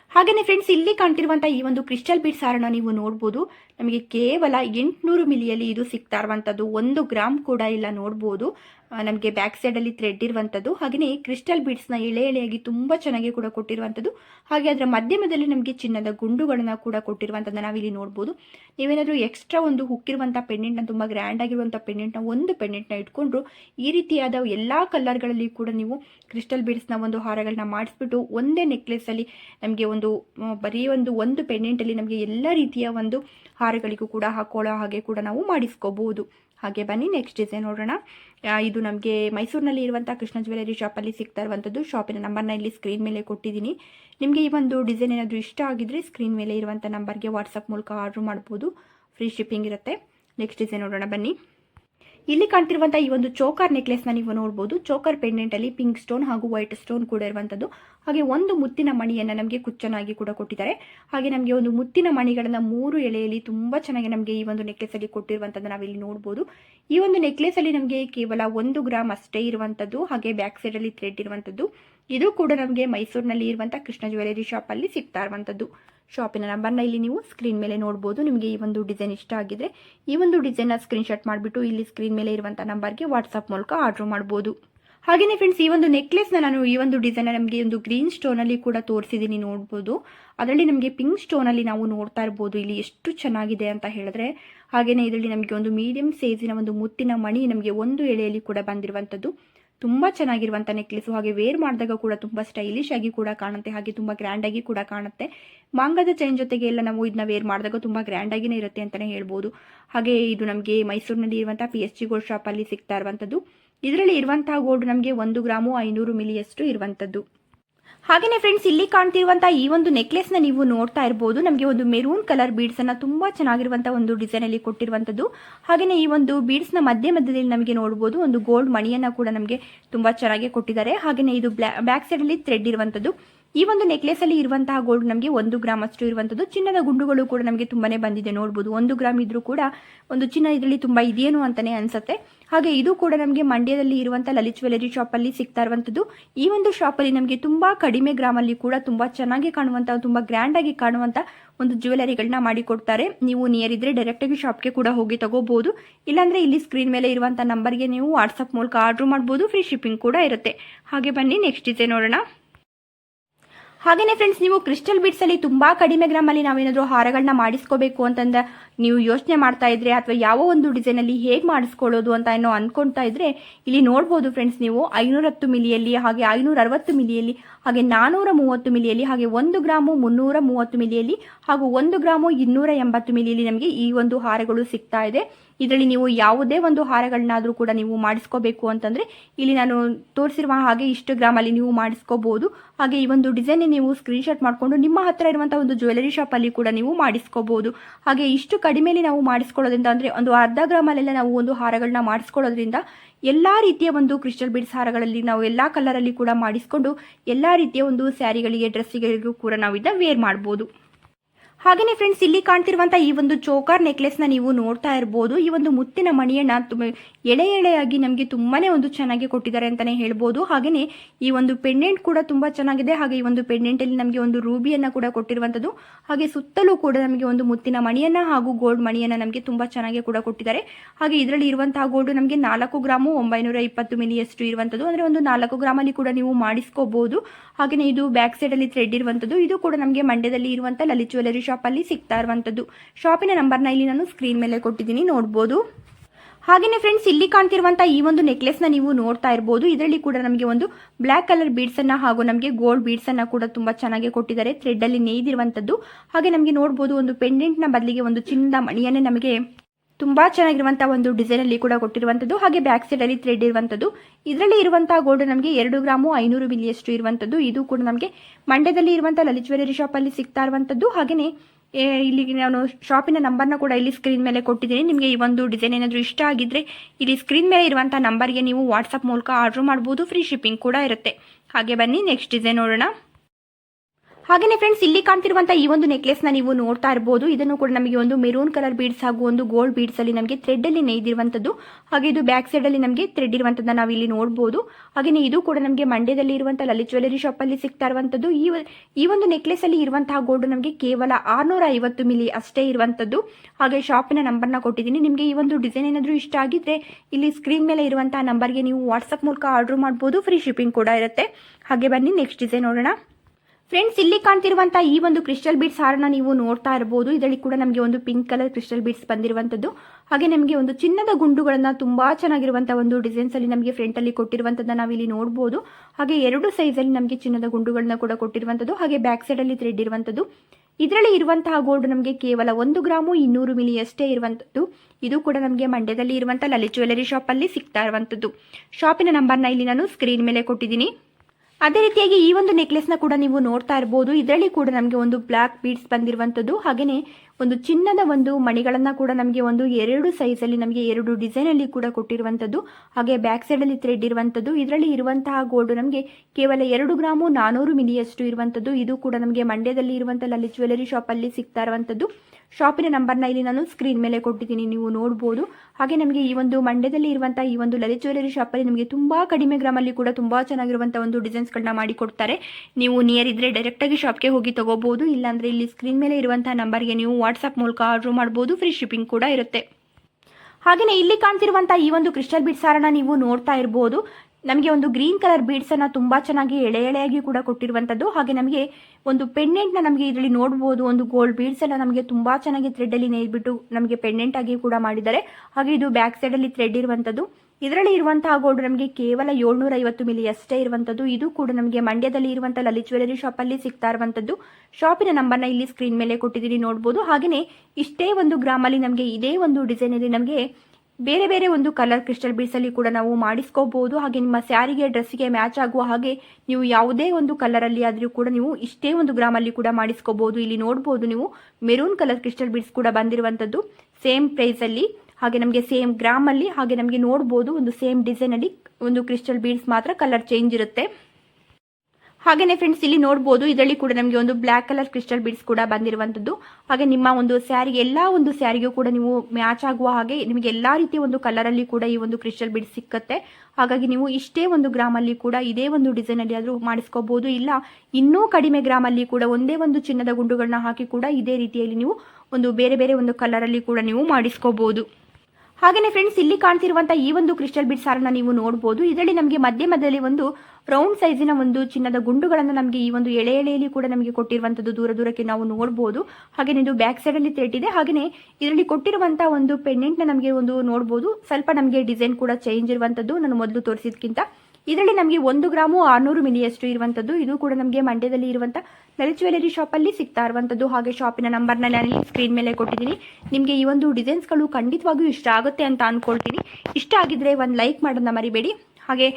ಹಾಗೆಯೇ ಫ್ರೆಂಡ್ಸ್ ಇಲ್ಲಿ ಕಾಣ್ತಿರುವಂಥ ಈ ಒಂದು ಕ್ರಿಸ್ಟಲ್ ಬೀಡ್ಸ್ ಹಾರನ ನೀವು ನೋಡಬಹುದು ನಮಗೆ ಕೇವಲ ಎಂಟುನೂರು ಮಿಲಿಯಲ್ಲಿ ಇದು ಸಿಗ್ತಾ ಇರುವಂತದ್ದು. ಒಂದು ಗ್ರಾಮ್ ಕೂಡ ಇಲ್ಲ ನೋಡ್ಬೋದು. ಆ, ನಮಗೆ ಬ್ಯಾಕ್ ಸೈಡಲ್ಲಿ ಥ್ರೆಡ್ ಇರುವಂಥದ್ದು ಹಾಗೆಯೇ ಕ್ರಿಸ್ಟಲ್ ಬೀಡ್ಸ್ನ ಎಳೆ ಎಳೆಯಾಗಿ ತುಂಬ ಚೆನ್ನಾಗಿ ಕೂಡ ಕೊಟ್ಟಿರುವಂಥದ್ದು ಹಾಗೆ ಅದರ ಮಧ್ಯಮದಲ್ಲಿ ನಮಗೆ ಚಿನ್ನದ ಗುಂಡುಗಳನ್ನು ಕೂಡ ಕೊಟ್ಟಿರುವಂಥದ್ದು ನಾವಿಲ್ಲಿ ನೋಡ್ಬೋದು. ನೀವೇನಾದರೂ ಎಕ್ಸ್ಟ್ರಾ ಒಂದು ಹುಕ್ಕಿರುವಂಥ ಪೆಂಡೆಂಟ್ನ ತುಂಬ ಗ್ರ್ಯಾಂಡ್ ಆಗಿರುವಂಥ ಪೆಂಡೆಂಟ್ನ ಒಂದು ಪೆಂಡೆಂಟ್ನ ಇಟ್ಕೊಂಡ್ರು, ಈ ರೀತಿಯಾದ ಎಲ್ಲ ಕಲರ್ಗಳಲ್ಲಿ ಕೂಡ ನೀವು ಕ್ರಿಸ್ಟಲ್ ಬೀಡ್ಸ್ನ ಒಂದು ಹಾರಗಳನ್ನ ಮಾಡಿಸ್ಬಿಟ್ಟು ಒಂದೇ ನೆಕ್ಲೆಸಲ್ಲಿ ನಮಗೆ ಒಂದು ಬರೀ ಒಂದು ಒಂದು ಪೆಂಡೆಂಟಲ್ಲಿ ನಮಗೆ ಎಲ್ಲ ರೀತಿಯ ಒಂದು ಹಾರಗಳಿಗೂ ಕೂಡ ಹಾಕೊಳ್ಳೋ ಹಾಗೆ ಕೂಡ ನಾವು ಮಾಡಿಸ್ಕೋಬಹುದು ಹಾಗೆ ಬನ್ನಿ ನೆಕ್ಸ್ಟ್ ಡಿಸೈನ್ ನೋಡೋಣ. ಇದು ನಮಗೆ ಮೈಸೂರಿನಲ್ಲಿ ಇರುವಂಥ ಕೃಷ್ಣ ಜ್ಯುವೆಲರಿ ಶಾಪಲ್ಲಿ ಸಿಗ್ತಾ ಇರುವಂಥದ್ದು ಶಾಪಿನ ನಂಬರ್ನ ಇಲ್ಲಿ ಸ್ಕ್ರೀನ್ ಮೇಲೆ ಕೊಟ್ಟಿದ್ದೀನಿ. ನಿಮಗೆ ಈ ಒಂದು ಡಿಸೈನ್ ಏನಾದರೂ ಇಷ್ಟ ಆಗಿದ್ರೆ ಸ್ಕ್ರೀನ್ ಮೇಲೆ ಇರುವಂಥ ನಂಬರ್ಗೆ ವಾಟ್ಸಪ್ ಮೂಲಕ ಆರ್ಡ್ರ್ ಮಾಡ್ಬೋದು. ಫ್ರೀ ಶಿಪ್ಪಿಂಗ್ ಇರುತ್ತೆ. ನೆಕ್ಸ್ಟ್ ಡಿಸೈನ್ ನೋಡೋಣ, ಬನ್ನಿ. ಇಲ್ಲಿ ಕಾಣ್ತಿರುವಂತಹ ಈ ಒಂದು ಚೋಕರ್ ನೆಕ್ಲೆಸ್ನ ನೀವು ನೋಡಬಹುದು ಚೋಕರ್ ಪೆಂಡೆಂಟ್ ಅಲ್ಲಿ ಪಿಂಕ್ ಸ್ಟೋನ್ ಹಾಗೂ ವೈಟ್ ಸ್ಟೋನ್ ಕೂಡ ಇರುವಂತದ್ದು. ಹಾಗೆ ಒಂದು ಮುತ್ತಿನ ಮಣಿಯನ್ನ ನಮಗೆ ಕುಚ್ಚನಾಗಿ ಕೂಡ ಕೊಟ್ಟಿದ್ದಾರೆ. ಹಾಗೆ ನಮಗೆ ಒಂದು ಮುತ್ತಿನ ಮಣಿಗಳನ್ನ ಮೂರು ಎಳೆಯಲ್ಲಿ ತುಂಬಾ ಚೆನ್ನಾಗಿ ನಮಗೆ ಈ ಒಂದು ನೆಕ್ಲೆಸ್ ಅಲ್ಲಿ ಕೊಟ್ಟಿರುವಂತದ್ದು ನಾವಿಲ್ಲಿ ನೋಡಬಹುದು ಈ ಒಂದು ನೆಕ್ಲೆಸ್ ಅಲ್ಲಿ ನಮಗೆ ಕೇವಲ ಒಂದು ಗ್ರಾಮ್ ಅಷ್ಟೇ ಇರುವಂತದ್ದು. ಹಾಗೆ ಬ್ಯಾಕ್ ಸೈಡ್ ಅಲ್ಲಿ ಥ್ರೆಡ್ ಇರುವಂತದ್ದು. ಇದು ಕೂಡ ನಮಗೆ ಮೈಸೂರಿನಲ್ಲಿ ಇರುವಂತಹ ಕೃಷ್ಣ ಜ್ಯುವೆಲರಿ ಶಾಪ್ ಅಲ್ಲಿ ಸಿಗ್ತಾ ಇರುವಂಥದ್ದು ಶಾಪಿನ ನಂಬರ್ನ ಇಲ್ಲಿ ನೀವು ಸ್ಕ್ರೀನ್ ಮೇಲೆ ನೋಡ್ಬೋದು. ನಿಮಗೆ ಈ ಒಂದು ಡಿಸೈನ್ ಇಷ್ಟ ಆಗಿದ್ರೆ ಈ ಒಂದು ಡಿಸೈನ್ನ ಸ್ಕ್ರೀನ್ಶಾಟ್ ಮಾಡಿಬಿಟ್ಟು ಇಲ್ಲಿ ಸ್ಕ್ರೀನ್ ಮೇಲೆ ಇರುವಂಥ ನಂಬರ್ಗೆ ವಾಟ್ಸಪ್ ಮೂಲಕ ಆರ್ಡರ್ ಮಾಡ್ಬೋದು. ಹಾಗೆಯೇ ಫ್ರೆಂಡ್ಸ್ ಈ ಒಂದು ನೆಕ್ಲೆಸ್ನ ನಾನು ಈ ಒಂದು ಡಿಸೈನ್ ನಮಗೆ ಒಂದು ಗ್ರೀನ್ ಸ್ಟೋನಲ್ಲಿ ಕೂಡ ತೋರಿಸಿದ್ದೀನಿ ನೋಡ್ಬೋದು. ಅದರಲ್ಲಿ ನಮಗೆ ಪಿಂಕ್ ಸ್ಟೋನಲ್ಲಿ ನಾವು ನೋಡ್ತಾ ಇರ್ಬೋದು. ಇಲ್ಲಿ ಎಷ್ಟು ಚೆನ್ನಾಗಿದೆ ಅಂತ ಹೇಳಿದ್ರೆ ಹಾಗೆಯೇ ಇದರಲ್ಲಿ ನಮಗೆ ಒಂದು ಮೀಡಿಯಂ ಸೈಜಿನ ಒಂದು ಮುತ್ತಿನ ಮಣಿ ನಮಗೆ ಒಂದು ಎಳೆಯಲ್ಲಿ ಕೂಡ ಬಂದಿರುವಂಥದ್ದು ತುಂಬ ಚೆನ್ನಾಗಿರುವಂಥ ನೆಕ್ಲೆಸು ಹಾಗೆ ವೇರ್ ಮಾಡಿದಾಗ ಕೂಡ ತುಂಬ ಸ್ಟೈಲಿಶ್ ಆಗಿ ಕೂಡ ಕಾಣುತ್ತೆ. ಹಾಗೆ ತುಂಬ ಗ್ರ್ಯಾಂಡ್ ಆಗಿ ಕೂಡ ಕಾಣುತ್ತೆ. ಮಾಂಗದ ಚೈನ್ ಜೊತೆಗೆ ಎಲ್ಲ ನಾವು ಇದನ್ನ ವೇರ್ ಮಾಡಿದಾಗ ತುಂಬ ಗ್ರ್ಯಾಂಡ್ ಆಗಿನೇ ಇರುತ್ತೆ ಅಂತಲೇ ಹೇಳ್ಬೋದು. ಹಾಗೆ ಇದು ನಮಗೆ ಮೈಸೂರಿನಲ್ಲಿ ಇರುವಂಥ ಪಿ ಎಸ್ ಜಿ ಗೋಲ್ಡ್ ಶಾಪಲ್ಲಿ ಸಿಗ್ತಾ ಇರುವಂಥದ್ದು ಇದರಲ್ಲಿ ಇರುವಂತಹ ಗೋಲ್ಡ್ ನಮಗೆ ಒಂದು ಗ್ರಾಮು ಐನೂರು ಮಿಲಿಯಷ್ಟು ಇರುವಂಥದ್ದು ಹಾಗೆಯೇ ಫ್ರೆಂಡ್ಸ್ ಇಲ್ಲಿ ಕಾಣ್ತಿರುವಂತಹ ಈ ಒಂದು ನೆಕ್ಲೆಸ್ನ ನೀವು ನೋಡ್ತಾ ಇರಬಹುದು ನಮಗೆ ಒಂದು ಮೆರೂನ್ ಕಲರ್ ಬೀಡ್ಸ್ ಅನ್ನ ತುಂಬಾ ಚೆನ್ನಾಗಿರುವಂತಹ ಒಂದು ಡಿಸೈನ್ ಅಲ್ಲಿ ಕೊಟ್ಟಿರುವಂತದ್ದು ಹಾಗೆಯೇ ಈ ಒಂದು ಬೀಡ್ಸ್ನ ಮಧ್ಯ ಮಧ್ಯದಲ್ಲಿ ನಮಗೆ ನೋಡಬಹುದು ಒಂದು ಗೋಲ್ಡ್ ಮಣಿಯನ್ನ ಕೂಡ ನಮಗೆ ತುಂಬಾ ಚೆನ್ನಾಗಿ ಕೊಟ್ಟಿದ್ದಾರೆ. ಹಾಗೆಯೇ ಇದು ಬ್ಯಾಕ್ ಸೈಡ್ ಅಲ್ಲಿ ಥ್ರೆಡ್ ಇರುವಂತದ್ದು ಈ ಒಂದು ನೆಕ್ಲೆಸ್ ಅಲ್ಲಿ ಇರುವಂತಹ ಗೋಲ್ಡ್ ನಮಗೆ ಒಂದು ಗ್ರಾಮ್ ಅಷ್ಟು ಇರುವಂತದ್ದು. ಚಿನ್ನದ ಗುಂಡುಗಳು ಕೂಡ ನಮಗೆ ತುಂಬಾನೇ ಬಂದಿದೆ ನೋಡಬಹುದು ಒಂದು ಗ್ರಾಮ್ ಇದ್ರೂ ಕೂಡ ಒಂದು ಚಿನ್ನ ಇದರಲ್ಲಿ ತುಂಬಾ ಇದೆಯೇನು ಅಂತಾನೆ ಅನ್ಸುತ್ತೆ. ಹಾಗೆ ಇದು ಕೂಡ ನಮಗೆ ಮಂಡ್ಯದಲ್ಲಿ ಇರುವಂತಹ ಲಲಿತ್ ಜ್ಯುವೆಲರಿ ಶಾಪ್ ಅಲ್ಲಿ ಸಿಗ್ತಾ ಇರುವಂತದ್ದು. ಈ ಒಂದು ಶಾಪ್ ಅಲ್ಲಿ ನಮಗೆ ತುಂಬಾ ಕಡಿಮೆ ಗ್ರಾಮ್ ಅಲ್ಲಿ ಕೂಡ ತುಂಬಾ ಚೆನ್ನಾಗಿ ಕಾಣುವಂತ ತುಂಬಾ ಗ್ರ್ಯಾಂಡ್ ಆಗಿ ಕಾಣುವಂತ ಒಂದು ಜ್ಯುವೆಲರಿಗಳನ್ನ ಮಾಡಿ ಕೊಡ್ತಾರೆ. ನೀವು ನಿಯರ್ ಇದ್ರೆ ಡೈರೆಕ್ಟ್ ಆಗಿ ಶಾಪ್ಗೆ ಕೂಡ ಹೋಗಿ ತಗೋಬಹುದು ಇಲ್ಲಾಂದ್ರೆ ಇಲ್ಲಿ ಸ್ಕ್ರೀನ್ ಮೇಲೆ ಇರುವಂತಹ ನಂಬರ್ಗೆ ನೀವು ವಾಟ್ಸ್ಆಪ್ ಮೂಲಕ ಆರ್ಡರ್ ಮಾಡಬಹುದು ಫ್ರೀ ಶಿಪ್ಪಿಂಗ್ ಕೂಡ ಇರುತ್ತೆ. ಹಾಗೆ ಬನ್ನಿ ನೆಕ್ಸ್ಟ್ ಇದೆ ನೋಡೋಣ. ಹಾಗೆಯೇ ಫ್ರೆಂಡ್ಸ್ ನೀವು ಕ್ರಿಸ್ಟಲ್ ಬೀಡ್ಸ್ ಅಲ್ಲಿ ತುಂಬಾ ಕಡಿಮೆ ಗ್ರಾಮಲ್ಲಿ ನಾವೇನಾದರೂ ಹಾರಗಳನ್ನ ಮಾಡಿಸ್ಕೋಬೇಕು ಅಂತಂದ್ರೆ ನೀವು ಯೋಚನೆ ಮಾಡ್ತಾ ಇದ್ರೆ ಅಥವಾ ಯಾವ ಒಂದು ಡಿಸೈನ್ ಅಲ್ಲಿ ಹೇಗೆ ಮಾಡಿಸ್ಕೊಳ್ಳೋದು ಅಂತ ಏನೋ ಅನ್ಕೊಂತಾ ಇದ್ರೆ ಇಲ್ಲಿ ನೋಡ್ಬೋದು ಫ್ರೆಂಡ್ಸ್ ನೀವು ಐನೂರ ಹತ್ತು ಮಿಲಿಯಲ್ಲಿ ಹಾಗೆ ಐನೂರ ಅರವತ್ತು ಮಿಲಿಯಲ್ಲಿ ಹಾಗೆ ನಾನೂರ ಮೂವತ್ತು ಮಿಲಿಯಲ್ಲಿ ಹಾಗೆ ಒಂದು ಗ್ರಾಮು ಮುನ್ನೂರ ಮೂವತ್ತು ಮಿಲಿಯಲ್ಲಿ ಹಾಗೂ ಒಂದು ಗ್ರಾಮು ಇನ್ನೂರ ಎಂಬತ್ತು ಮಿಲಿಯಲ್ಲಿ ನಮಗೆ ಈ ಒಂದು ಹಾರಗಳು ಸಿಗ್ತಾ ಇದೆ. ಇದರಲ್ಲಿ ನೀವು ಯಾವುದೇ ಒಂದು ಹಾರಗಳನ್ನಾದರೂ ಕೂಡ ನೀವು ಮಾಡಿಸ್ಕೋಬೇಕು ಅಂತಂದ್ರೆ ಇಲ್ಲಿ ನಾನು ತೋರಿಸಿರುವ ಹಾಗೆ ಇಷ್ಟು ಗ್ರಾಮಲ್ಲಿ ನೀವು ಮಾಡಿಸ್ಕೋಬಹುದು ಹಾಗೆ ಈ ಒಂದು ಡಿಸೈನ್ ನೀವು ಸ್ಕ್ರೀನ್ಶಾಟ್ ಮಾಡಿಕೊಂಡು ನಿಮ್ಮ ಹತ್ರ ಇರುವಂಥ ಒಂದು ಜ್ಯುವೆಲರಿ ಶಾಪ್ ಅಲ್ಲಿ ಕೂಡ ನೀವು ಮಾಡಿಸ್ಕೋಬಹುದು ಹಾಗೆ ಇಷ್ಟು ಕಡಿಮೆಲಿ ನಾವು ಮಾಡಿಸ್ಕೊಳ್ಳೋದ್ರಿಂದ ಅಂದ್ರೆ ಒಂದು ಅರ್ಧ ಗ್ರಾಮಲ್ಲೆಲ್ಲ ನಾವು ಒಂದು ಹಾರಗಳನ್ನ ಮಾಡಿಸ್ಕೊಳ್ಳೋದ್ರಿಂದ ಎಲ್ಲಾ ರೀತಿಯ ಒಂದು ಕ್ರಿಸ್ಟಲ್ ಬೀಡ್ಸ್ ಹಾರಗಳಲ್ಲಿ ನಾವು ಎಲ್ಲಾ ಕಲರ್ ಅಲ್ಲಿ ಕೂಡ ಮಾಡಿಸ್ಕೊಂಡು ಎಲ್ಲಾ ರೀತಿಯ ಒಂದು ಸ್ಯಾರಿಗಳಿಗೆ ಡ್ರೆಸ್ಸಿಗಳಿಗೂ ಕೂಡ ನಾವು ಇದನ್ನ ವೇರ್ ಮಾಡಬಹುದು ಹಾಗೆಯೇ ಫ್ರೆಂಡ್ಸ್ ಇಲ್ಲಿ ಕಾಣ್ತಿರುವಂತಹ ಈ ಒಂದು ಚೋಕರ್ ನೆಕ್ಲೆಸ್ನ ನೀವು ನೋಡ್ತಾ ಇರಬಹುದು ಈ ಒಂದು ಮುತ್ತಿನ ಮಣಿಯನ್ನ ಎಳೆ ಎಳೆಯಾಗಿ ನಮಗೆ ತುಂಬಾನೇ ಒಂದು ಚೆನ್ನಾಗಿ ಕೊಟ್ಟಿದ್ದಾರೆ ಅಂತಾನೆ ಹೇಳ್ಬೋದು. ಹಾಗೆಯೇ ಈ ಒಂದು ಪೆಂಡೆಂಟ್ ಕೂಡ ತುಂಬಾ ಚೆನ್ನಾಗಿದೆ. ಹಾಗೆ ಈ ಒಂದು ಪೆಂಡೆಂಟ್ ಅಲ್ಲಿ ನಮಗೆ ಒಂದು ರೂಬಿಯನ್ನ ಕೂಡ ಕೊಟ್ಟಿರುವಂತದ್ದು. ಹಾಗೆ ಸುತ್ತಲೂ ಕೂಡ ನಮಗೆ ಒಂದು ಮುತ್ತಿನ ಮಣಿಯನ್ನ ಹಾಗೂ ಗೋಲ್ಡ್ ಮಣಿಯನ್ನ ನಮಗೆ ತುಂಬಾ ಚೆನ್ನಾಗಿ ಕೂಡ ಕೊಟ್ಟಿದ್ದಾರೆ. ಹಾಗೆ ಇದರಲ್ಲಿ ಇರುವಂತಹ ಗೋಲ್ಡ್ ನಮಗೆ ನಾಲ್ಕು ಗ್ರಾಮು ಒಂಬೈನೂರ ಇಪ್ಪತ್ತು ಮಿಲಿಯಷ್ಟು ಇರುವಂತದ್ದು. ಅಂದ್ರೆ ಒಂದು ನಾಲ್ಕು ಗ್ರಾಮಲ್ಲಿ ಕೂಡ ನೀವು ಮಾಡಿಸ್ಕೋಬಹುದು ಹಾಗೆಯೇ ಇದು ಬ್ಯಾಕ್ ಸೈಡ್ ಅಲ್ಲಿ ಥ್ರೆಡ್ ಇರುವಂತದ್ದು. ಇದು ಕೂಡ ನಮಗೆ ಮಂಡ್ಯದಲ್ಲಿ ಇರುವಂತಹ ಲಲಿತ್ ಜ್ಯುವೆಲರಿ ಅಲ್ಲಿ ಸಿಗ್ತಾ ಇರುವಂತದ್ದು. ಶಾಪಿನ ನಂಬರ್ನ ಇಲ್ಲಿ ನಾನು ಸ್ಕ್ರೀನ್ ಮೇಲೆ ಕೊಟ್ಟಿದ್ದೀನಿ, ನೋಡ್ಬೋದು. ಹಾಗೆಯೇ ಫ್ರೆಂಡ್ಸ್ ಇಲ್ಲಿ ಕಾಣ್ತಿರುವಂತಹ ಈ ಒಂದು ನೆಕ್ಲೆಸ್ನ ನೀವು ನೋಡ್ತಾ ಇರಬಹುದು ಇದರಲ್ಲಿ ಕೂಡ ನಮಗೆ ಒಂದು ಬ್ಲಾಕ್ ಕಲರ್ ಬೀಡ್ಸ್ ಅನ್ನ ಹಾಗೂ ನಮಗೆ ಗೋಲ್ಡ್ ಬೀಡ್ಸ್ ಅನ್ನ ಕೂಡ ತುಂಬಾ ಚೆನ್ನಾಗಿ ಕೊಟ್ಟಿದ್ದಾರೆ. ಥ್ರೆಡ್ ಅಲ್ಲಿ ನೇಯ್ದಿರುವಂತದ್ದು. ಹಾಗೆ ನಮಗೆ ನೋಡಬಹುದು ಒಂದು ಪೆಂಡೆಂಟ್ನ ಬದಲಿಗೆ ಒಂದು ಚಿನ್ನದ ಮಣಿಯನ್ನೇ ನಮಗೆ ತುಂಬಾ ಚೆನ್ನಾಗಿರುವಂಥ ಒಂದು ಡಿಸೈನ್ ಅಲ್ಲಿ ಕೂಡ ಕೊಟ್ಟಿರುವಂತದ್ದು, ಹಾಗೆ ಬ್ಯಾಕ್ ಸೈಡ್ ಅಲ್ಲಿ ಥ್ರೆಡ್ ಇರುವಂತದ್ದು. ಇದರಲ್ಲಿ ಇರುವಂಥ ಗೋಲ್ಡ್ ನಮಗೆ ಎರಡು ಗ್ರಾಮು ಐನೂರು ಮಿಲಿಯಷ್ಟು ಇರುವಂತದ್ದು. ಇದು ಕೂಡ ನಮಗೆ ಮಂಡ್ಯದಲ್ಲಿ ಇರುವಂಥ ಲಲಿತ್ ಜ್ಯುವೆಲರಿ ಶಾಪಲ್ಲಿ ಸಿಗ್ತಾ ಇರುವಂತದ್ದು. ಹಾಗೆಯೇ ಇಲ್ಲಿ ನಾನು ಶಾಪಿನ ನಂಬರ್ನ ಕೂಡ ಇಲ್ಲಿ ಸ್ಕ್ರೀನ್ ಮೇಲೆ ಕೊಟ್ಟಿದ್ದೀನಿ. ನಿಮಗೆ ಈ ಒಂದು ಡಿಸೈನ್ ಏನಾದರೂ ಇಷ್ಟ ಆಗಿದ್ರೆ ಇಲ್ಲಿ ಸ್ಕ್ರೀನ್ ಮೇಲೆ ಇರುವಂಥ ನಂಬರ್ಗೆ ನೀವು ವಾಟ್ಸಪ್ ಮೂಲಕ ಆರ್ಡರ್ ಮಾಡ್ಬೋದು. ಫ್ರೀ ಶಿಪ್ಪಿಂಗ್ ಕೂಡ ಇರುತ್ತೆ. ಹಾಗೆ ಬನ್ನಿ ನೆಕ್ಸ್ಟ್ ಡಿಸೈನ್ ನೋಡೋಣ. ಹಾಗೆಯೇ ಫ್ರೆಂಡ್ಸ್ ಇಲ್ಲಿ ಕಾಣ್ತಿರುವಂಥ ಈ ಒಂದು ನೆಕ್ಲೆಸ್ನ ನೀವು ನೋಡ್ತಾ ಇರಬಹುದು ಇದನ್ನು ಕೂಡ ನಮಗೆ ಒಂದು ಮೆರೂನ್ ಕಲರ್ ಬೀಡ್ಸ್ ಹಾಗೂ ಒಂದು ಗೋಲ್ಡ್ ಬೀಡ್ಸ್ ಅಲ್ಲಿ ನಮಗೆ ಥ್ರೆಡ್ ಅಲ್ಲಿ ನೇಯ್ದಿರುವಂಥದ್ದು ಹಾಗೆ ಇದು ಬ್ಯಾಕ್ ಸೈಡ್ ಅಲ್ಲಿ ನಮಗೆ ಥ್ರೆಡ್ ಇರುವಂಥದ್ದನ್ನ ನಾವು ಇಲ್ಲಿ ನೋಡಬಹುದು ಹಾಗೆಯೇ ಇದು ಕೂಡ ನಮಗೆ ಮಂಡ್ಯದಲ್ಲಿ ಇರುವಂತಹ ಲಲಿತ್ ಜ್ಯುವೆಲರಿ ಶಾಪ್ ಅಲ್ಲಿ ಸಿಗ್ತಾ ಇರುವಂಥದ್ದು ಈ ಈ ಒಂದು ನೆಕ್ಲೆಸ್ ಅಲ್ಲಿ ಇರುವಂತಹ ಗೋಲ್ಡ್ ನಮಗೆ ಕೇವಲ ಆರ್ನೂರ ಐವತ್ತು ಮಿಲಿ ಅಷ್ಟೇ ಇರುವಂಥದ್ದು ಹಾಗೆ ಶಾಪಿನ ನಂಬರ್ನ ಕೊಟ್ಟಿದ್ದೀನಿ. ನಿಮಗೆ ಈ ಒಂದು ಡಿಸೈನ್ ಏನಾದರೂ ಇಷ್ಟ ಆಗಿದ್ರೆ ಇಲ್ಲಿ ಸ್ಕ್ರೀನ್ ಮೇಲೆ ಇರುವಂತಹ ನಂಬರ್ಗೆ ನೀವು ವಾಟ್ಸಪ್ ಮೂಲಕ ಆರ್ಡರ್ ಮಾಡ್ಬೋದು. ಫ್ರೀ ಶಿಪ್ಪಿಂಗ್ ಕೂಡ ಇರುತ್ತೆ. ಹಾಗೆ ಬನ್ನಿ ನೆಕ್ಸ್ಟ್ ಡಿಸೈನ್ ನೋಡೋಣ. ಫ್ರೆಂಡ್ಸ್ ಇಲ್ಲಿ ಕಾಣ್ತಿರುವಂತಹ ಈ ಒಂದು ಕ್ರಿಸ್ಟಲ್ ಬೀಡ್ಸ್ ಹಾರನ ನೀವು ನೋಡ್ತಾ ಇರಬಹುದು ಇದರಲ್ಲಿ ಕೂಡ ನಮಗೆ ಒಂದು ಪಿಂಕ್ ಕಲರ್ ಕ್ರಿಸ್ಟಲ್ ಬೀಡ್ಸ್ ಬಂದಿರುವಂತದ್ದು. ಹಾಗೆ ನಮಗೆ ಒಂದು ಚಿನ್ನದ ಗುಂಡುಗಳನ್ನ ತುಂಬಾ ಚೆನ್ನಾಗಿರುವಂತಹ ಒಂದು ಡಿಸೈನ್ಸ್ ಅಲ್ಲಿ ನಮಗೆ ಫ್ರಂಟ್ ಅಲ್ಲಿ ಕೊಟ್ಟಿರುವಂತದ್ದನ್ನ ನಾವು ಇಲ್ಲಿ ನೋಡಬಹುದು ಹಾಗೆ ಎರಡು ಸೈಜ್ ಅಲ್ಲಿ ನಮಗೆ ಚಿನ್ನದ ಗುಂಡುಗಳನ್ನ ಕೂಡ ಕೊಟ್ಟಿರುವಂತದ್ದು. ಹಾಗೆ ಬ್ಯಾಕ್ ಸೈಡ್ ಅಲ್ಲಿ ಥ್ರೆಡ್ ಇರುವಂತದ್ದು. ಇದರಲ್ಲಿ ಇರುವಂತಹ ಗೋಲ್ಡ್ ನಮಗೆ ಕೇವಲ ಒಂದು ಗ್ರಾಮು ಇನ್ನೂರು ಮಿಲಿ ಅಷ್ಟೇ ಇರುವಂತದ್ದು. ಇದು ಕೂಡ ನಮಗೆ ಮಂಡ್ಯದಲ್ಲಿ ಇರುವಂತಹ ಲಲಿತ್ ಜ್ಯುವೆಲರಿ ಶಾಪ್ ಅಲ್ಲಿ ಸಿಗ್ತಾ ಇರುವಂತದ್ದು. ಶಾಪಿನ ನಂಬರ್ನ ಇಲ್ಲಿ ನಾನು ಸ್ಕ್ರೀನ್ ಮೇಲೆ ಕೊಟ್ಟಿದ್ದೀನಿ. ಅದೇ ರೀತಿಯಾಗಿ ಈ ಒಂದು ನೆಕ್ಲೆಸ್ನ ಕೂಡ ನೀವು ನೋಡ್ತಾ ಇರಬಹುದು ಇದರಲ್ಲಿ ಕೂಡ ನಮಗೆ ಒಂದು ಬ್ಲಾಕ್ ಬೀಡ್ಸ್ ಬಂದಿರುವಂಥದ್ದು ಹಾಗೆಯೇ ಒಂದು ಚಿನ್ನದ ಒಂದು ಮಣಿಗಳನ್ನು ಕೂಡ ನಮಗೆ ಒಂದು ಎರಡು ಸೈಜ್ ಅಲ್ಲಿ ನಮಗೆ ಎರಡು ಡಿಸೈನ್ ಅಲ್ಲಿ ಕೂಡ ಕೊಟ್ಟಿರುವಂತದ್ದು. ಹಾಗೆ ಬ್ಯಾಕ್ ಸೈಡ್ ಅಲ್ಲಿ ಥ್ರೆಡ್ ಇರುವಂತದ್ದು. ಇದರಲ್ಲಿ ಇರುವಂತಹ ಗೋಲ್ಡ್ ನಮಗೆ ಕೇವಲ ಎರಡು ಗ್ರಾಮು ನಾನೂರು ಮಿಲಿಯಷ್ಟು ಇರುವಂತದ್ದು. ಇದು ಕೂಡ ನಮಗೆ ಮಂಡ್ಯದಲ್ಲಿ ಇರುವಂಥ ಲಲಿತ್ ಜ್ಯುವೆಲರಿ ಶಾಪ್ ಅಲ್ಲಿ ಸಿಗ್ತಾ ಇರುವಂತದ್ದು. ಶಾಪಿನ ನಂಬರ್ನ ಇಲ್ಲಿ ನಾನು ಸ್ಕ್ರೀನ್ ಮೇಲೆ ಕೊಟ್ಟಿದ್ದೀನಿ, ನೀವು ನೋಡಬಹುದು ಹಾಗೆ ನಮಗೆ ಈ ಒಂದು ಮಂಡ್ಯದಲ್ಲಿ ಇರುವಂತಹ ಈ ಒಂದು ಲಲಿತ್ ಜ್ಯುವೆಲರಿ ಶಾಪ್ ಅಲ್ಲಿ ನಮಗೆ ತುಂಬಾ ಕಡಿಮೆ ಗ್ರಾಮಲ್ಲಿ ಕೂಡ ತುಂಬಾ ಚೆನ್ನಾಗಿರುವಂತಹ ಒಂದು ಡಿಸೈನ್ಸ್ಗಳನ್ನ ಮಾಡಿ ಕೊಡ್ತಾರೆ. ನೀವು ನಿಯರ್ ಇದ್ರೆ ಡೈರೆಕ್ಟ್ ಆಗಿ ಶಾಪ್ಗೆ ಹೋಗಿ ತಗೋಬಹುದು ಇಲ್ಲಾಂದ್ರೆ ಇಲ್ಲಿ ಸ್ಕ್ರೀನ್ ಮೇಲೆ ಇರುವಂತಹ ನಂಬರ್ಗೆ ನೀವು ವಾಟ್ಸ್ಆಪ್ ಮೂಲಕ ಆರ್ಡರ್ ಮಾಡಬಹುದು ಫ್ರೀ ಶಿಪ್ಪಿಂಗ್ ಕೂಡ ಇರುತ್ತೆ. ಹಾಗೆಯೇ ಇಲ್ಲಿ ಕಾಣ್ತಿರುವಂತಹ ಈ ಒಂದು ಕ್ರಿಸ್ಟಲ್ ಬಿಡ್ಸಾರನ್ನ ನೀವು ನೋಡ್ತಾ ಇರಬಹುದು ನಮಗೆ ಒಂದು ಗ್ರೀನ್ ಕಲರ್ ಬೀಡ್ಸ್ ಅನ್ನ ತುಂಬಾ ಚೆನ್ನಾಗಿ ಎಳೆ ಎಳೆಯಾಗಿ ಕೂಡ ಕೊಟ್ಟಿರುವಂತದ್ದು. ಹಾಗೆ ನಮಗೆ ಒಂದು ಪೆಂಡೆಂಟ್ನ ನಮಗೆ ಇದರಲ್ಲಿ ನೋಡಬಹುದು ಒಂದು ಗೋಲ್ಡ್ ಬೀಡ್ಸ್ ಅನ್ನ ನಮಗೆ ತುಂಬಾ ಚೆನ್ನಾಗಿ ಥ್ರೆಡ್ ಅಲ್ಲಿ ನೇಯ್ಬಿಟ್ಟು ನಮಗೆ ಪೆಂಡೆಂಟ್ ಆಗಿ ಕೂಡ ಮಾಡಿದ್ದಾರೆ. ಹಾಗೆ ಇದು ಬ್ಯಾಕ್ ಸೈಡ್ ಅಲ್ಲಿ ಥ್ರೆಡ್ ಇರುವಂತದ್ದು. ಇದರಲ್ಲಿ ಇರುವಂತಹ ಗೋಲ್ಡ್ ನಮಗೆ ಕೇವಲ ಏಳ್ನೂರ ಐವತ್ತು ಮಿಲಿ ಅಷ್ಟೇ ಇರುವಂತದ್ದು. ಇದು ಕೂಡ ನಮಗೆ ಮಂಡ್ಯದಲ್ಲಿ ಇರುವಂತಹ ಲಲಿತ್ ಜ್ಯುವೆಲರಿ ಅಲ್ಲಿ ಸಿಗ್ತಾ ಇರುವಂತದ್ದು. ಶಾಪಿನ ನಂಬರ್ನ ಇಲ್ಲಿ ಸ್ಕ್ರೀನ್ ಮೇಲೆ ಕೊಟ್ಟಿದ್ದೀನಿ ನೋಡಬಹುದು ಹಾಗೆಯೇ ಇಷ್ಟೇ ಒಂದು ಗ್ರಾಮಲ್ಲಿ ನಮಗೆ ಇದೇ ಒಂದು ಡಿಸೈನ್ ಅಲ್ಲಿ ನಮಗೆ ಬೇರೆ ಬೇರೆ ಒಂದು ಕಲರ್ ಕ್ರಿಸ್ಟಲ್ ಬೀಡ್ಸಲ್ಲಿ ಕೂಡ ನಾವು ಮಾಡಿಸ್ಕೋಬಹುದು ಹಾಗೆ ನಿಮ್ಮ ಸ್ಯಾರಿಗೆ ಡ್ರೆಸ್ಸಿಗೆ ಮ್ಯಾಚ್ ಆಗುವ ಹಾಗೆ ನೀವು ಯಾವುದೇ ಒಂದು ಕಲರ್ ಅಲ್ಲಿ ಆದ್ರೂ ಕೂಡ ನೀವು ಇಷ್ಟೇ ಒಂದು ಗ್ರಾಮಲ್ಲಿ ಕೂಡ ಮಾಡಿಸ್ಕೋಬಹುದು ಇಲ್ಲಿ ನೋಡಬಹುದು ನೀವು ಮೆರೂನ್ ಕಲರ್ ಕ್ರಿಸ್ಟಲ್ ಬೀಡ್ಸ್ ಕೂಡ ಬಂದಿರುವಂತದ್ದು ಸೇಮ್ ಪ್ರೈಸ್ ಅಲ್ಲಿ. ಹಾಗೆ ನಮಗೆ ಸೇಮ್ ಗ್ರಾಮಲ್ಲಿ ಹಾಗೆ ನಮಗೆ ನೋಡಬಹುದು ಒಂದು ಸೇಮ್ ಡಿಸೈನಲ್ಲಿ ಒಂದು ಕ್ರಿಸ್ಟಲ್ ಬೀಡ್ಸ್ ಮಾತ್ರ ಕಲರ್ ಚೇಂಜ್ ಇರುತ್ತೆ. ಹಾಗೇನೆ ಫ್ರೆಂಡ್ಸ್ ಇಲ್ಲಿ ನೋಡಬಹುದು ಇದರಲ್ಲಿ ಕೂಡ ನಮಗೆ ಒಂದು ಬ್ಲಾಕ್ ಕಲರ್ ಕ್ರಿಸ್ಟಲ್ ಬೀಡ್ಸ್ ಕೂಡ ಬಂದಿರುವಂತದ್ದು ಹಾಗೆ ನಿಮ್ಮ ಒಂದು ಸ್ಯಾರಿಗೆ ಎಲ್ಲಾ ಒಂದು ಸ್ಯಾರಿಗೂ ಕೂಡ ನೀವು ಮ್ಯಾಚ್ ಆಗುವ ಹಾಗೆ ನಿಮಗೆ ಎಲ್ಲಾ ರೀತಿಯ ಒಂದು ಕಲರ್ ಅಲ್ಲಿ ಕೂಡ ಈ ಒಂದು ಕ್ರಿಸ್ಟಲ್ ಬೀಡ್ಸ್ ಸಿಕ್ಕತ್ತೆ. ಹಾಗಾಗಿ ನೀವು ಇಷ್ಟೇ ಒಂದು ಗ್ರಾಮ್ ಅಲ್ಲಿ ಕೂಡ ಇದೇ ಒಂದು ಡಿಸೈನ್ ಅಲ್ಲಿ ಆದ್ರೂ ಮಾಡಿಸ್ಕೋಬಹುದು ಇಲ್ಲ, ಇನ್ನೂ ಕಡಿಮೆ ಗ್ರಾಮ್ ಅಲ್ಲಿ ಕೂಡ ಒಂದೇ ಒಂದು ಚಿನ್ನದ ಗುಂಡುಗಳನ್ನ ಹಾಕಿ ಕೂಡ ಇದೇ ರೀತಿಯಲ್ಲಿ ನೀವು ಒಂದು ಬೇರೆ ಬೇರೆ ಒಂದು ಕಲರ್ ಅಲ್ಲಿ ಕೂಡ ನೀವು ಮಾಡಿಸ್ಕೋಬಹುದು ಹಾಗೆಯೇ ಫ್ರೆಂಡ್ಸ್ ಇಲ್ಲಿ ಕಾಣ್ತಿರುವಂತಹ ಈ ಒಂದು ಕ್ರಿಸ್ಟಲ್ ಬಿಟ್ಸ್ ಸಾರನ್ನ ನೀವು ನೋಡಬಹುದು ಇದರಲ್ಲಿ ನಮಗೆ ಮಧ್ಯ ಮಧ್ಯದಲ್ಲಿ ಒಂದು ರೌಂಡ್ ಸೈಜಿನ ಒಂದು ಚಿನ್ನದ ಗುಂಡುಗಳನ್ನು ನಮಗೆ ಈ ಒಂದು ಎಳೆ ಎಳೆಯಲ್ಲಿ ಕೂಡ ನಮಗೆ ಕೊಟ್ಟಿರುವಂತದ್ದು ದೂರ ದೂರಕ್ಕೆ ನಾವು ನೋಡಬಹುದು ಹಾಗೆ ಇದು ಬ್ಯಾಕ್ ಸೈಡ್ ಅಲ್ಲಿ ತೇಟಿದೆ ಹಾಗೆಯೇ ಇದರಲ್ಲಿ ಕೊಟ್ಟಿರುವಂತಹ ಒಂದು ಪೆಂಡೆಂಟ್ ನಮಗೆ ಒಂದು ನೋಡಬಹುದು ಸ್ವಲ್ಪ ನಮಗೆ ಡಿಸೈನ್ ಕೂಡ ಚೇಂಜ್ ಇರುವಂತದ್ದು ನಾನು ಮೊದಲು ತೋರಿಸಿದ್ಕಿಂತ. ಇದರಲ್ಲಿ ನಮಗೆ ಒಂದು ಗ್ರಾಮು ಆರ್ನೂರು ಮಿಲಿಯಷ್ಟು ಇರುವಂಥದ್ದು. ಇದು ಕೂಡ ನಮಗೆ ಮಂಡ್ಯದಲ್ಲಿ ಇರುವಂಥ ಲಲಿತ್ ಜ್ಯುವೆಲರಿ ಶಾಪಲ್ಲಿ ಸಿಗ್ತಾ ಇರುವಂಥದ್ದು. ಹಾಗೆ ಶಾಪಿನ ನಂಬರ್ನ ನಾನು ಸ್ಕ್ರೀನ್ ಮೇಲೆ ಕೊಟ್ಟಿದ್ದೀನಿ. ನಿಮಗೆ ಈ ಒಂದು ಡಿಸೈನ್ಸ್ಗಳು ಖಂಡಿತವಾಗಿಯೂ ಇಷ್ಟ ಆಗುತ್ತೆ ಅಂತ ಅಂದ್ಕೊಳ್ತೀನಿ ಇಷ್ಟ ಆಗಿದ್ರೆ ಒಂದು ಲೈಕ್ ಮಾಡೋದನ್ನ ಮರಿಬೇಡಿ. ಹಾಗೆ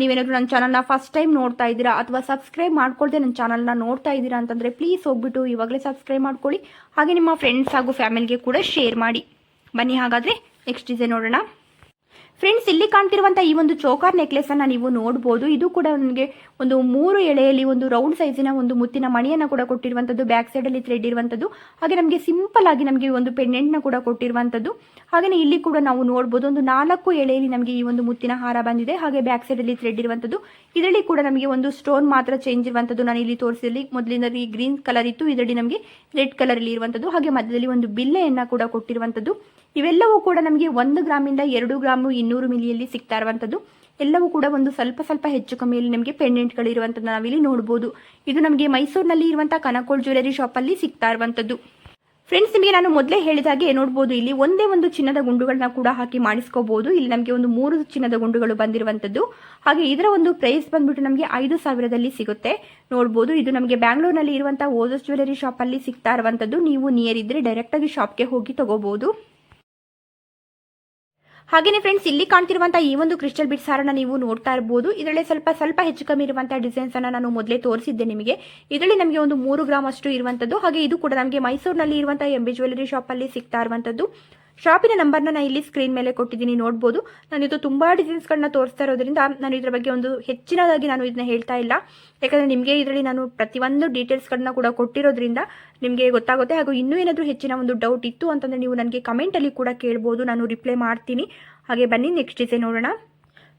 ನೀವೇನಾದ್ರೂ ನನ್ನ ಚಾನಲ್ನ ಫಸ್ಟ್ ಟೈಮ್ ನೋಡ್ತಾ ಇದ್ದೀರಾ ಅಥವಾ ಸಬ್ಸ್ಕ್ರೈಬ್ ಮಾಡ್ಕೊಳ್ದೆ ನನ್ನ ಚಾನಲ್ನ ನೋಡ್ತಾ ಇದ್ದೀರಾ ಅಂತಂದರೆ ಪ್ಲೀಸ್ ಹೋಗ್ಬಿಟ್ಟು ಇವಾಗಲೇ ಸಬ್ಸ್ಕ್ರೈಬ್ ಮಾಡ್ಕೊಳ್ಳಿ. ಹಾಗೆ ನಿಮ್ಮ ಫ್ರೆಂಡ್ಸ್ ಹಾಗೂ ಫ್ಯಾಮಿಲಿಗೆ ಕೂಡ ಶೇರ್ ಮಾಡಿ. ಬನ್ನಿ ಹಾಗಾದರೆ ನೆಕ್ಸ್ಟ್ ಡಿಸೈನ್ ನೋಡೋಣ. ಫ್ರೆಂಡ್ಸ್ ಇಲ್ಲಿ ಕಾಣ್ತಿರುವಂತ ಈ ಒಂದು ಚೋಕಾರ್ ನೆಕ್ಲೆಸ್ ಅನ್ನ ನೀವು ನೋಡಬಹುದು ಇದು ಕೂಡ ನನಗೆ ಒಂದು ಮೂರು ಎಳೆಯಲ್ಲಿ ಒಂದು ರೌಂಡ್ ಸೈಜಿನ ಒಂದು ಮುತ್ತಿನ ಮಣಿಯನ್ನ ಕೂಡ ಕೊಟ್ಟಿರುವಂತದ್ದು ಬ್ಯಾಕ್ ಸೈಡ್ ಅಲ್ಲಿ ಥ್ರೆಡ್ ಇರುವಂತದ್ದು. ಹಾಗೆ ನಮಗೆ ಸಿಂಪಲ್ ಆಗಿ ನಮಗೆ ಒಂದು ಪೆಂಡೆಂಟ್ನ ಕೂಡ ಕೊಟ್ಟಿರುವಂತದ್ದು. ಹಾಗೆ ಇಲ್ಲಿ ಕೂಡ ನಾವು ನೋಡಬಹುದು ಒಂದು ನಾಲ್ಕು ಎಳೆಯಲ್ಲಿ ನಮಗೆ ಈ ಒಂದು ಮುತ್ತಿನ ಹಾರ ಬಂದಿದೆ. ಹಾಗೆ ಬ್ಯಾಕ್ ಸೈಡ್ ಅಲ್ಲಿ ಥ್ರೆಡ್ ಇರುವಂತದ್ದು. ಇದರಲ್ಲಿ ಕೂಡ ನಮಗೆ ಒಂದು ಸ್ಟೋನ್ ಮಾತ್ರ ಚೇಂಜ್ ಇರುವಂತದ್ದು ನಾನು ಇಲ್ಲಿ ತೋರಿಸಿದಲ್ಲಿ ಮೊದಲಿನ ಈ ಗ್ರೀನ್ ಕಲರ್ ಇತ್ತು, ಇದರಲ್ಲಿ ನಮಗೆ ರೆಡ್ ಕಲರ್ ಅಲ್ಲಿ ಇರುವಂತದ್ದು. ಹಾಗೆ ಮಧ್ಯದಲ್ಲಿ ಒಂದು ಬಿಲ್ಲೆಯನ್ನ ಕೂಡ ಕೊಟ್ಟಿರುವಂತದ್ದು. ಇವೆಲ್ಲವೂ ಕೂಡ ನಮಗೆ ಒಂದು ಗ್ರಾಮಿಂದ ಎರಡು ಗ್ರಾಮು ಇನ್ನೂರು ಮಿಲಿಯಲ್ಲಿ ಸಿಗ್ತಾ ಇರುವಂತದ್ದು ಎಲ್ಲವೂ ಕೂಡ ಒಂದು ಸ್ವಲ್ಪ ಸ್ವಲ್ಪ ಹೆಚ್ಚು ಕಮ್ಮಿಯಲ್ಲಿ ನಮಗೆ ಪೆಂಡೆಂಟ್ಗಳು ಇರುವಂತದ್ದು ನಾವಿಲ್ಲಿ ನೋಡಬಹುದು ಇದು ನಮಗೆ ಮೈಸೂರಿನಲ್ಲಿ ಇರುವಂತಹ ಕನಕೋಳ್ ಜ್ಯುವೆಲರಿ ಶಾಪ್ ಅಲ್ಲಿ ಸಿಗ್ತಾ ಇರುವಂತದ್ದು ಫ್ರೆಂಡ್ಸ್ ನಿಮಗೆ ನಾನು ಮೊದಲೇ ಹೇಳಿದ ಹಾಗೆ ನೋಡಬಹುದು ಇಲ್ಲಿ ಒಂದೇ ಒಂದು ಚಿನ್ನದ ಗುಂಡುಗಳನ್ನ ಕೂಡ ಹಾಕಿ ಮಾಡಿಸ್ಕೋಬಹುದು ಇಲ್ಲಿ ನಮಗೆ ಒಂದು ಮೂರು ಚಿನ್ನದ ಗುಂಡುಗಳು ಬಂದಿರುವಂತದ್ದು ಹಾಗೆ ಇದರ ಒಂದು ಪ್ರೈಸ್ ಬಂದ್ಬಿಟ್ಟು ನಮಗೆ ಐದು ಸಾವಿರದಲ್ಲಿ ಸಿಗುತ್ತೆ. ನೋಡಬಹುದು ಇದು ನಮಗೆ ಬ್ಯಾಂಗ್ಳೂರ್ನಲ್ಲಿ ಇರುವಂತಹ ಓಜಸ್ ಜ್ಯುವೆಲರಿ ಶಾಪ್ ಅಲ್ಲಿ ಸಿಗ್ತಾ ಇರುವಂತದ್ದು ನೀವು ನಿಯರ್ ಇದ್ರೆ ಡೈರೆಕ್ಟ್ ಆಗಿ ಶಾಪ್ಗೆ ಹೋಗಿ ತಗೋಬಹುದು ಹಾಗೇನೆ ಫ್ರೆಂಡ್ಸ್ ಇಲ್ಲಿ ಕಾಣ್ತಿರುವಂತಹ ಈ ಒಂದು ಕ್ರಿಸ್ಟಲ್ ಬಿಟ್ಸ್ ಹಾರನ ನೀವು ನೋಡ್ತಾ ಇರಬಹುದು ಇದರಲ್ಲಿ ಸ್ವಲ್ಪ ಸ್ವಲ್ಪ ಹೆಚ್ಚು ಕಮ್ಮಿ ಇರುವಂತಹ ಡಿಸೈನ್ಸ್ ಅನ್ನ ನಾನು ಮೊದಲೇ ತೋರಿಸಿದ್ದೆ ನಿಮಗೆ. ಇದರಲ್ಲಿ ನಮಗೆ ಒಂದು ಮೂರು ಗ್ರಾಮ್ ಅಷ್ಟು ಇರುವಂತದ್ದು. ಹಾಗೆ ಇದು ಕೂಡ ನಮಗೆ ಮೈಸೂರಿನಲ್ಲಿ ಇರುವಂತಹ ಎಂ ಜ್ಯುವೆಲ್ಲರಿ ಜ್ಯುವೆಲರಿ ಶಾಪ್ ಅಲ್ಲಿ ಸಿಗ್ತಾ ಇರುವಂತದ್ದು. ಶಾಪಿನ ನಂಬರ್ನ ನಾನು ಇಲ್ಲಿ ಸ್ಕ್ರೀನ್ ಮೇಲೆ ಕೊಟ್ಟಿದ್ದೀನಿ, ನೋಡ್ಬೋದು. ನಾನು ಇದು ತುಂಬ ಡಿಸೈನ್ಸ್ಗಳನ್ನ ತೋರಿಸ್ತಾ ಇರೋದ್ರಿಂದ ನಾನು ಇದ್ರ ಬಗ್ಗೆ ಒಂದು ಹೆಚ್ಚಿನದಾಗಿ ನಾನು ಇದನ್ನ ಹೇಳ್ತಾ ಇಲ್ಲ. ಯಾಕಂದರೆ ನಿಮಗೆ ಇದರಲ್ಲಿ ನಾನು ಪ್ರತಿಯೊಂದು ಡೀಟೇಲ್ಸ್ಗಳನ್ನ ಕೂಡ ಕೊಟ್ಟಿರೋದ್ರಿಂದ ನಿಮಗೆ ಗೊತ್ತಾಗುತ್ತೆ. ಹಾಗೂ ಇನ್ನೂ ಏನಾದರೂ ಹೆಚ್ಚಿನ ಒಂದು ಡೌಟ್ ಇತ್ತು ಅಂತಂದರೆ ನೀವು ನನಗೆ ಕಮೆಂಟಲ್ಲಿ ಕೂಡ ಕೇಳ್ಬೋದು. ನಾನು ರಿಪ್ಲೈ ಮಾಡ್ತೀನಿ. ಹಾಗೆ ಬನ್ನಿ ನೆಕ್ಸ್ಟ್ ಡಿಸೈನ್ ನೋಡೋಣ.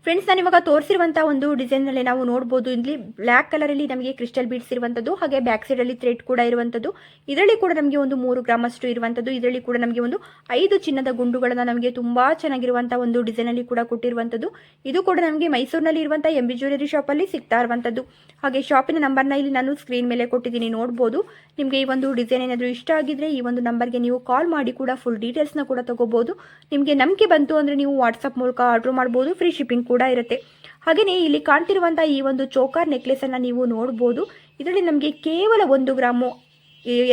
ಫ್ರೆಂಡ್ಸ್ ನಾನು ಇವಾಗ ತೋರಿಸಿರುವಂತಹ ಒಂದು ಡಿಸೈನ್ನಲ್ಲಿ ನಾವು ನೋಡಬಹುದು ಇಲ್ಲಿ ಬ್ಲಾಕ್ ಕಲರ್ ಅಲ್ಲಿ ನಮಗೆ ಕ್ರಿಸ್ಟಲ್ ಬೀಡ್ಸ್ ಇರುವಂತದ್ದು, ಹಾಗೆ ಬ್ಯಾಕ್ ಸೈಡ್ ಅಲ್ಲಿ ಥ್ರೆಡ್ ಕೂಡ ಇರುವಂತದ್ದು. ಇದರಲ್ಲಿ ಕೂಡ ನಮಗೆ ಒಂದು ಮೂರು ಗ್ರಾಮ್ ಅಷ್ಟು ಇರುವಂತದ್ದು. ಇದರಲ್ಲಿ ಕೂಡ ನಮಗೆ ಒಂದು ಐದು ಚಿನ್ನದ ಗುಂಡುಗಳನ್ನ ನಮಗೆ ತುಂಬಾ ಚೆನ್ನಾಗಿರುವಂತಹ ಒಂದು ಡಿಸೈನ್ ಅಲ್ಲಿ ಕೂಡ ಕೊಟ್ಟಿರುವಂತದ್ದು. ಇದು ಕೂಡ ನಮಗೆ ಮೈಸೂರಿನಲ್ಲಿ ಇರುವಂತಹ ಎಂ ಬಿ ಜ್ಯುವೆಲರಿ ಶಾಪ್ ಅಲ್ಲಿ ಸಿಗ್ತಾ ಇರುವಂತದ್ದು. ಹಾಗೆ ಶಾಪಿನ ನಂಬರ್ನ ಇಲ್ಲಿ ನಾನು ಸ್ಕ್ರೀನ್ ಮೇಲೆ ಕೊಟ್ಟಿದ್ದೀನಿ ನೋಡಬಹುದು ನಿಮಗೆ ಈ ಒಂದು ಡಿಸೈನ್ ಏನಾದರೂ ಇಷ್ಟ ಆಗಿದ್ರೆ ಈ ಒಂದು ನಂಬರ್ಗೆ ನೀವು ಕಾಲ್ ಮಾಡಿ ಕೂಡ ಫುಲ್ ಡೀಟೇಲ್ಸ್ನ ಕೂಡ ತಗೋಬಹುದು ನಿಮಗೆ ನಂಬಿಕೆ ಬಂತು ಅಂದರೆ ನೀವು ವಾಟ್ಸಪ್ ಮೂಲಕ ಆರ್ಡರ್ ಮಾಡ್ಬೋದು. ಫ್ರೀ ಶಿಪ್ಪಿಂಗ್ ಕೂಡ ಇರುತ್ತೆ. ಹಾಗೆಯೇ ಇಲ್ಲಿ ಕಾಣ್ತಿರುವಂತಹ ಈ ಒಂದು ಚೋಕಾರ್ ನೆಕ್ಲೆಸ್ ಅನ್ನ ನೀವು ನೋಡಬಹುದು ಇದರಲ್ಲಿ ನಮಗೆ ಕೇವಲ ಒಂದು ಗ್ರಾಮು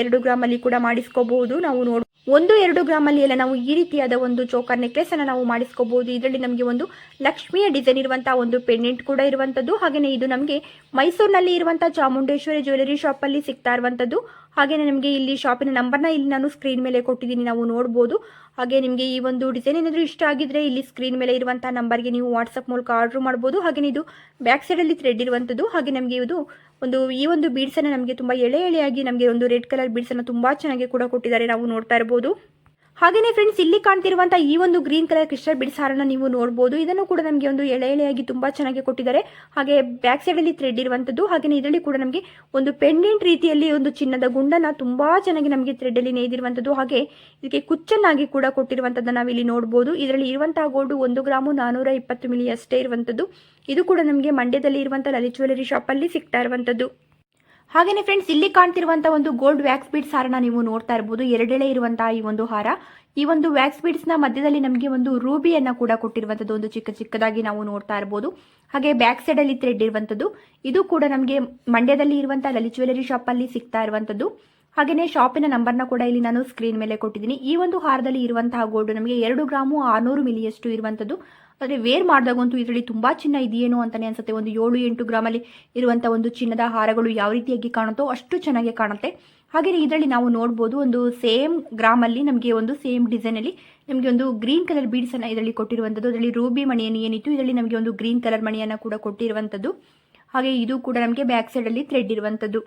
ಎರಡು ಗ್ರಾಮಲ್ಲಿ ಕೂಡ ಮಾಡಿಸ್ಕೋಬಹುದು ನಾವು ನೋಡ್, ಒಂದು ಎರಡು ಗ್ರಾಮಲ್ಲಿ ಎಲ್ಲ ನಾವು ಈ ರೀತಿಯಾದ ಒಂದು ಚೋಕರ್ ನೆಕ್ಲೆಸ್ ಅನ್ನ ನಾವು ಮಾಡಿಸ್ಕೋಬಹುದು ಇದರಲ್ಲಿ ನಮಗೆ ಒಂದು ಲಕ್ಷ್ಮಿಯ ಡಿಸೈನ್ ಇರುವಂತಹ ಒಂದು ಪೆಂಡೆಂಟ್ ಕೂಡ ಇರುವಂತದ್ದು ಹಾಗೆಯೇ ಇದು ನಮಗೆ ಮೈಸೂರಿನಲ್ಲಿ ಇರುವಂತಹ ಚಾಮುಂಡೇಶ್ವರಿ ಜ್ಯುವೆಲರಿ ಶಾಪ್ ಅಲ್ಲಿ ಸಿಗ್ತಾ ಇರುವಂತದ್ದು ಹಾಗೆಯೇ ನಿಮಗೆ ಇಲ್ಲಿ ಶಾಪಿನ ನಂಬರ್ನ ಇಲ್ಲಿ ನಾನು ಸ್ಕ್ರೀನ್ ಮೇಲೆ ಕೊಟ್ಟಿದ್ದೀನಿ, ನಾವು ನೋಡಬಹುದು ಹಾಗೆ ನಿಮಗೆ ಈ ಒಂದು ಡಿಸೈನ್ ಏನಾದರೂ ಇಷ್ಟ ಆಗಿದ್ರೆ ಇಲ್ಲಿ ಸ್ಕ್ರೀನ್ ಮೇಲೆ ಇರುವಂತಹ ನಂಬರ್ಗೆ ನೀವು ವಾಟ್ಸಪ್ ಮೂಲಕ ಆರ್ಡರ್ ಮಾಡ್ಬೋದು. ಹಾಗೆ ಇದು ಬ್ಯಾಕ್ ಸೈಡಲ್ಲಿ ಥ್ರೆಡ್ ಇರುವಂಥದ್ದು ಹಾಗೆ ನಮಗೆ ಇದು ಒಂದು, ಈ ಒಂದು ಬೀಡ್ಸನ್ನು ನಮಗೆ ತುಂಬ ಎಳೆ ಎಳೆಯಾಗಿ ನಮಗೆ ಒಂದು ರೆಡ್ ಕಲರ್ ಬೀಡ್ಸನ್ನು ತುಂಬ ಚೆನ್ನಾಗಿ ಕೂಡ ಕೊಟ್ಟಿದ್ದಾರೆ. ನಾವು ನೋಡ್ತಾ ಇರ್ಬೋದು. ಹಾಗೆಯೇ ಫ್ರೆಂಡ್ಸ್ ಇಲ್ಲಿ ಕಾಣ್ತಿರುವಂತಹ ಈ ಒಂದು ಗ್ರೀನ್ ಕಲರ್ ಕ್ರಿಸ್ಟಲ್ ಬಿಡ್ಸ್ ನೀವು ನೋಡಬಹುದು ಇದನ್ನು ಕೂಡ ನಮಗೆ ಒಂದು ಎಳೆ ಎಳೆಯಾಗಿ ತುಂಬಾ ಚೆನ್ನಾಗಿ ಕೊಟ್ಟಿದ್ದಾರೆ. ಹಾಗೆ ಬ್ಯಾಕ್ ಸೈಡ್ ಅಲ್ಲಿ ಥ್ರೆಡ್ ಇರುವಂತದ್ದು ಹಾಗೆಯೇ ಇದರಲ್ಲಿ ಕೂಡ ನಮಗೆ ಒಂದು ಪೆಂಡೆಂಟ್ ರೀತಿಯಲ್ಲಿ ಒಂದು ಚಿನ್ನದ ಗುಂಡನ್ನ ತುಂಬಾ ಚೆನ್ನಾಗಿ ನಮಗೆ ಥ್ರೆಡ್ ಅಲ್ಲಿ ನೇಯ್ದಿರುವಂತದ್ದು. ಹಾಗೆ ಇದಕ್ಕೆ ಕುಚ್ಚನ್ನಾಗಿ ಕೂಡ ಕೊಟ್ಟಿರುವಂತದ್ದನ್ನ ನಾವಿಲ್ಲಿ ನೋಡಬಹುದು ಇದರಲ್ಲಿ ಇರುವಂತಹ ಗೋಲ್ಡ್ ಒಂದು ಗ್ರಾಮು ನಾನೂರ ಇಪ್ಪತ್ತು ಮಿಲಿ ಅಷ್ಟೇ ಇರುವಂತದ್ದು. ಇದು ಕೂಡ ನಮಗೆ ಮಂಡ್ಯದಲ್ಲಿ ಇರುವಂತಹ ಲಲಿತ್ ಜ್ಯುವೆಲರಿ ಶಾಪ್ ಅಲ್ಲಿ ಸಿಗ್ತಾ ಇರುವಂಥದ್ದು ಹಾಗೆಯೇ ಫ್ರೆಂಡ್ಸ್ ಇಲ್ಲಿ ಕಾಣ್ತಿರುವಂತಹ ಒಂದು ಗೋಲ್ಡ್ ವ್ಯಾಕ್ಸ್ ಬೀಡ್ಸ್ ಹಾರನ ನೀವು ನೋಡ್ತಾ ಇರಬಹುದು ಎರಡೆಳೆ ಇರುವಂತಹ ಈ ಒಂದು ಹಾರ. ಈ ಒಂದು ವ್ಯಾಕ್ಸ್ ಬೀಡ್ಸ್ನ ಮಧ್ಯದಲ್ಲಿ ನಮಗೆ ಒಂದು ರೂಬಿಯನ್ನ ಕೂಡ ಕೊಟ್ಟಿರುವಂತದ್ದು, ಒಂದು ಚಿಕ್ಕ ಚಿಕ್ಕದಾಗಿ ನಾವು ನೋಡ್ತಾ ಇರಬಹುದು ಹಾಗೆ ಬ್ಯಾಕ್ ಸೈಡ್ ಅಲ್ಲಿ ಥ್ರೆಡ್ ಇರುವಂತದ್ದು. ಇದು ಕೂಡ ನಮಗೆ ಮಂಡ್ಯದಲ್ಲಿ ಇರುವಂತಹ ಲಲಿತ್ ಜ್ಯುವೆಲರಿ ಅಲ್ಲಿ ಸಿಗ್ತಾ ಇರುವಂತದ್ದು. ಹಾಗೆಯೇ ಶಾಪಿನ ನಂಬರ್ನ ಕೂಡ ಇಲ್ಲಿ ನಾನು ಸ್ಕ್ರೀನ್ ಮೇಲೆ ಕೊಟ್ಟಿದ್ದೀನಿ. ಈ ಒಂದು ಹಾರದಲ್ಲಿ ಇರುವಂತಹ ಗೋಲ್ಡ್ ನಮಗೆ ಎರಡು ಗ್ರಾಮು ಆರುನೂರು ಮಿಲಿಯಷ್ಟು ಇರುವಂಥದ್ದು ಆದರೆ ವೇರ್ ಮಾಡಿದಾಗಂತೂ ಇದರಲ್ಲಿ ತುಂಬ ಚಿನ್ನ ಇದೆಯೇನೋ ಅಂತಲೇ ಅನ್ಸುತ್ತೆ. ಒಂದು ಏಳು ಎಂಟು ಗ್ರಾಮಲ್ಲಿ ಇರುವಂಥ ಒಂದು ಚಿನ್ನದ ಹಾರಗಳು ಯಾವ ರೀತಿಯಾಗಿ ಕಾಣುತ್ತೋ ಅಷ್ಟು ಚೆನ್ನಾಗಿ ಕಾಣುತ್ತೆ. ಹಾಗೆಯೇ ಇದರಲ್ಲಿ ನಾವು ನೋಡ್ಬೋದು ಒಂದು ಸೇಮ್ ಗ್ರಾಮಲ್ಲಿ ನಮಗೆ ಒಂದು ಸೇಮ್ ಡಿಸೈನಲ್ಲಿ ನಮಗೆ ಒಂದು ಗ್ರೀನ್ ಕಲರ್ ಬೀಡ್ಸನ್ನು ಇದರಲ್ಲಿ ಕೊಟ್ಟಿರುವಂಥದ್ದು. ಅದರಲ್ಲಿ ರೂಬಿ ಮಣಿಯನ್ನು ಏನಿತ್ತು, ಇದರಲ್ಲಿ ನಮಗೆ ಒಂದು ಗ್ರೀನ್ ಕಲರ್ ಮಣಿಯನ್ನು ಕೂಡ ಕೊಟ್ಟಿರುವಂಥದ್ದು. ಹಾಗೆ ಇದು ಕೂಡ ನಮಗೆ ಬ್ಯಾಕ್ ಸೈಡಲ್ಲಿ ಥ್ರೆಡ್ ಇರುವಂಥದ್ದು.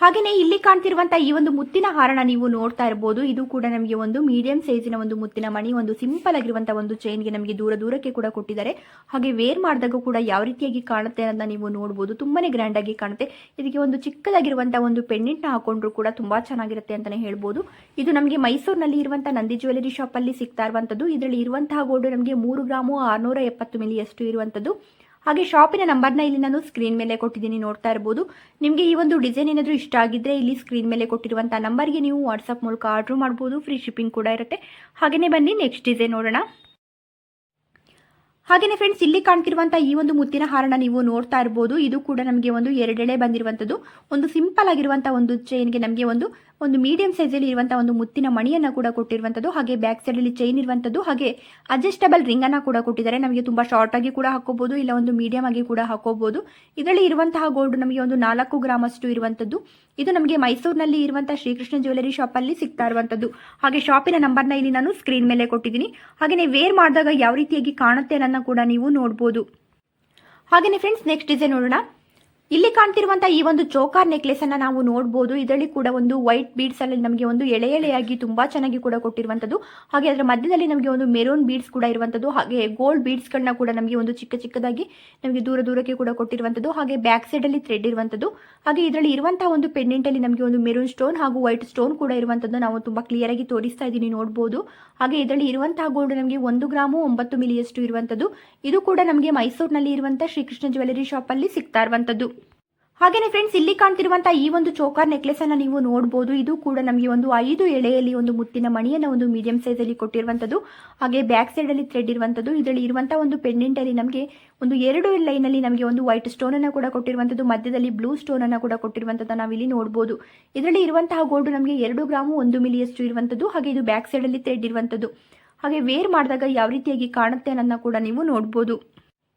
ಹಾಗೆಯೇ ಇಲ್ಲಿ ಕಾಣ್ತಿರುವಂತ ಈ ಒಂದು ಮುತ್ತಿನ ಹಾರಣ ನೀವು ನೋಡ್ತಾ ಇರಬಹುದು ಇದು ಕೂಡ ನಮಗೆ ಒಂದು ಮೀಡಿಯಂ ಸೈಜಿನ ಒಂದು ಮುತ್ತಿನ ಮಣಿ, ಒಂದು ಸಿಂಪಲ್ ಆಗಿರುವಂತಹ ಒಂದು ಚೈನ್ಗೆ ನಮಗೆ ದೂರ ದೂರಕ್ಕೆ ಕೂಡ ಕೊಟ್ಟಿದ್ದಾರೆ. ಹಾಗೆ ವೇರ್ ಮಾಡಿದಾಗ ಕೂಡ ಯಾವ ರೀತಿಯಾಗಿ ಕಾಣುತ್ತೆ ಅಂತ ನೀವು ನೋಡಬಹುದು ತುಂಬಾನೇ ಗ್ರ್ಯಾಂಡ್ ಆಗಿ ಕಾಣುತ್ತೆ. ಇದಕ್ಕೆ ಒಂದು ಚಿಕ್ಕದಾಗಿರುವಂತ ಒಂದು ಪೆಂಡೆಂಟ್ನ ಹಾಕೊಂಡ್ರು ಕೂಡ ತುಂಬಾ ಚೆನ್ನಾಗಿರುತ್ತೆ ಅಂತಾನೆ ಹೇಳ್ಬೋದು. ಇದು ನಮಗೆ ಮೈಸೂರಿನಲ್ಲಿ ಇರುವಂತಹ ನಂದಿ ಜ್ಯುವೆಲರಿ ಶಾಪ್ ಅಲ್ಲಿ ಸಿಗ್ತಾ ಇರುವಂತದ್ದು. ಇದರಲ್ಲಿ ಇರುವಂತಹ ಗೋಲ್ಡ್ ನಮಗೆ ಮೂರು ಗ್ರಾಮು ಆರ್ನೂರ ಎಪ್ಪತ್ತು ಮಿಲಿ ಇರುವಂತದ್ದು. ಹಾಗೆ ಶಾಪಿನ ನಂಬರ್ನ ಇಲ್ಲಿ ನಾನು ಸ್ಕ್ರೀನ್ ಮೇಲೆ ಕೊಟ್ಟಿದ್ದೀನಿ, ನೋಡ್ತಾ ಇರ್ಬೋದು. ನಿಮಗೆ ಈ ಒಂದು ಡಿಸೈನ್ ಏನಾದರೂ ಇಷ್ಟ ಆಗಿದ್ರೆ ಇಲ್ಲಿ ಸ್ಕ್ರೀನ್ ಮೇಲೆ ಕೊಟ್ಟಿರುವಂಥ ನಂಬರ್ಗೆ ನೀವು ವಾಟ್ಸಪ್ ಮೂಲಕ ಆರ್ಡ್ರ್ ಮಾಡ್ಬೋದು ಫ್ರೀ ಶಿಪ್ಪಿಂಗ್ ಕೂಡ ಇರುತ್ತೆ. ಹಾಗೆಯೇ ಬನ್ನಿ ನೆಕ್ಸ್ಟ್ ಡಿಸೈನ್ ನೋಡೋಣ. ಹಾಗೆಯೇ ಫ್ರೆಂಡ್ಸ್ ಇಲ್ಲಿ ಕಾಣ್ತಿರುವಂಥ ಈ ಒಂದು ಮುತ್ತಿನ ಹಾರನ ನೀವು ನೋಡ್ತಾ ಇರ್ಬೋದು. ಇದು ಕೂಡ ನಮಗೆ ಒಂದು ಎರಡೆಳೆ ಬಂದಿರುವಂಥದ್ದು ಒಂದು ಸಿಂಪಲ್ ಆಗಿರುವಂಥ ಒಂದು ಚೈನ್ಗೆ ನಮಗೆ ಒಂದು ಒಂದು ಮೀಡಿಯಂ ಸೈಜಲ್ಲಿ ಇರುವಂಥ ಒಂದು ಮುತ್ತಿನ ಮಣಿಯನ್ನು ಕೂಡ ಕೊಟ್ಟಿರುವಂಥದ್ದು ಹಾಗೆ ಬ್ಯಾಕ್ ಸೈಡಲ್ಲಿ ಚೈನ್ ಇರುವಂಥದ್ದು ಹಾಗೆ ಅಡ್ಜಸ್ಟಬಲ್ ರಿಂಗನ್ನು ಕೂಡ ಕೊಟ್ಟಿದ್ದಾರೆ. ನಮಗೆ ತುಂಬ ಶಾರ್ಟಾಗಿ ಕೂಡ ಹಾಕೋಬಹುದು ಇಲ್ಲ ಒಂದು ಮೀಡಿಯಂ ಆಗಿ ಕೂಡ ಹಾಕೋಬಹುದು ಇದರಲ್ಲಿ ಇರುವಂತಹ ಗೋಲ್ಡ್ ನಮಗೆ ಒಂದು ನಾಲ್ಕು ಗ್ರಾಮ್ ಅಷ್ಟು ಇರುವಂಥದ್ದು ಇದು ನಮಗೆ ಮೈಸೂರಿನಲ್ಲಿ ಇರುವಂತಹ ಶ್ರೀಕೃಷ್ಣ ಜ್ಯುವೆಲರಿ ಶಾಪಲ್ಲಿ ಸಿಗ್ತಾ ಇರುವಂಥದ್ದು ಹಾಗೆ ಶಾಪಿನ ನಂಬರ್ನ ಇಲ್ಲಿ ನಾನು ಸ್ಕ್ರೀನ್ ಮೇಲೆ ಕೊಟ್ಟಿದ್ದೀನಿ. ಹಾಗೆಯೇ ವೇರ್ ಮಾಡಿದಾಗ ಯಾವ ರೀತಿಯಾಗಿ ಕಾಣುತ್ತೆ ಅನ್ನೋದನ್ನ ಕೂಡ ನೀವು ನೋಡ್ಬೋದು. ಹಾಗೆಯೇ ಫ್ರೆಂಡ್ಸ್ ನೆಕ್ಸ್ಟ್ ಡಿಸೈನ್ ನೋಡೋಣ. ಇಲ್ಲಿ ಕಾಣ್ತಿರುವಂತ ಈ ಒಂದು ಚೋಕಾರ್ ನೆಕ್ಲೆಸ್ ಅನ್ನ ನಾವು ನೋಡಬಹುದು ಇದರಲ್ಲಿ ಕೂಡ ಒಂದು ವೈಟ್ ಬೀಡ್ಸ್ ಅಲ್ಲಿ ನಮಗೆ ಒಂದು ಎಳೆ ಎಳೆಯಾಗಿ ತುಂಬಾ ಚೆನ್ನಾಗಿ ಕೂಡ ಕೊಟ್ಟಿರುವಂತದ್ದು. ಹಾಗೆ ಅದರ ಮಧ್ಯದಲ್ಲಿ ನಮಗೆ ಒಂದು ಮೆರೂನ್ ಬೀಡ್ಸ್ ಕೂಡ ಇರುವಂತದ್ದು. ಹಾಗೆ ಗೋಲ್ಡ್ ಬೀಡ್ಸ್ ಗಳನ್ನ ಕೂಡ ನಮಗೆ ಒಂದು ಚಿಕ್ಕ ಚಿಕ್ಕದಾಗಿ ನಮಗೆ ದೂರ ದೂರಕ್ಕೆ ಕೂಡ ಕೊಟ್ಟಿರುವಂತದ್ದು. ಹಾಗೆ ಬ್ಯಾಕ್ ಸೈಡ್ ಅಲ್ಲಿ ಥ್ರೆಡ್ ಇರುವಂತದ್ದು. ಹಾಗೆ ಇದರಲ್ಲಿ ಇರುವಂತಹ ಒಂದು ಪೆಂಡೆಂಟ್ ಅಲ್ಲಿ ನಮಗೆ ಒಂದು ಮೆರೂನ್ ಸ್ಟೋನ್ ಹಾಗೂ ವೈಟ್ ಸ್ಟೋನ್ ಕೂಡ ಇರುವಂತದ್ದು ನಾವು ತುಂಬಾ ಕ್ಲಿಯರ್ ಆಗಿ ತೋರಿಸ್ತಾ ಇದ್ದೀನಿ ನೋಡಬಹುದು ಹಾಗೆ ಇದರಲ್ಲಿ ಇರುವಂತಹ ಗೋಲ್ಡ್ ನಮಗೆ ಒಂದು ಗ್ರಾಮು ಒಂಬತ್ತು ಮಿಲಿಯಷ್ಟು ಇರುವಂತದ್ದು. ಇದು ಕೂಡ ನಮಗೆ ಮೈಸೂರಿನಲ್ಲಿ ಇರುವಂತಹ ಶ್ರೀಕೃಷ್ಣ ಜ್ಯುವೆಲರಿ ಅಲ್ಲಿ ಸಿಗ್ತಾ ಇರುವಂಥದ್ದು ಹಾಗೆಯೇ ಫ್ರೆಂಡ್ಸ್ ಇಲ್ಲಿ ಕಾಣ್ತಿರುವಂತಹ ಈ ಒಂದು ಚೋಕಾರ್ ನೆಕ್ಲೆಸ್ ಅನ್ನ ನೀವು ನೋಡಬಹುದು ಇದು ಕೂಡ ನಮಗೆ ಒಂದು ಐದು ಎಳೆಯಲ್ಲಿ ಒಂದು ಮುತ್ತಿನ ಮಣಿಯನ್ನ ಒಂದು ಮೀಡಿಯಂ ಸೈಜ್ ಅಲ್ಲಿ ಕೊಟ್ಟಿರುವಂತದ್ದು. ಹಾಗೆ ಬ್ಯಾಕ್ ಸೈಡ್ ಅಲ್ಲಿ ಥ್ರೆಡ್ ಇರುವಂತದ್ದು. ಇದರಲ್ಲಿ ಇರುವಂತಹ ಒಂದು ಪೆಂಡೆಂಟ್ ಅಲ್ಲಿ ನಮಗೆ ಒಂದು ಎರಡು ಲೈನ್ ಅಲ್ಲಿ ನಮಗೆ ಒಂದು ವೈಟ್ ಸ್ಟೋನ್ ಅನ್ನ ಕೂಡ ಕೊಟ್ಟಿರುವಂತದ್ದು. ಮಧ್ಯದಲ್ಲಿ ಬ್ಲೂ ಸ್ಟೋನ್ ಅನ್ನು ಕೂಡ ಕೊಟ್ಟಿರುವಂತದ್ದು ನಾವು ಇಲ್ಲಿ ನೋಡಬಹುದು ಇದರಲ್ಲಿ ಇರುವಂತಹ ಗೋಲ್ಡ್ ನಮಗೆ ಎರಡು ಗ್ರಾಮು, ಒಂದು ಮಿಲಿಯಷ್ಟು ಇರುವಂತದ್ದು. ಹಾಗೆ ಇದು ಬ್ಯಾಕ್ ಸೈಡ್ ಅಲ್ಲಿ ಥ್ರೆಡ್ ಇರುವಂತದ್ದು. ಹಾಗೆ ವೇರ್ ಮಾಡಿದಾಗ ಯಾವ ರೀತಿಯಾಗಿ ಕಾಣುತ್ತೆ ಅನ್ನೋದನ್ನ ಕೂಡ ನೀವು ನೋಡಬಹುದು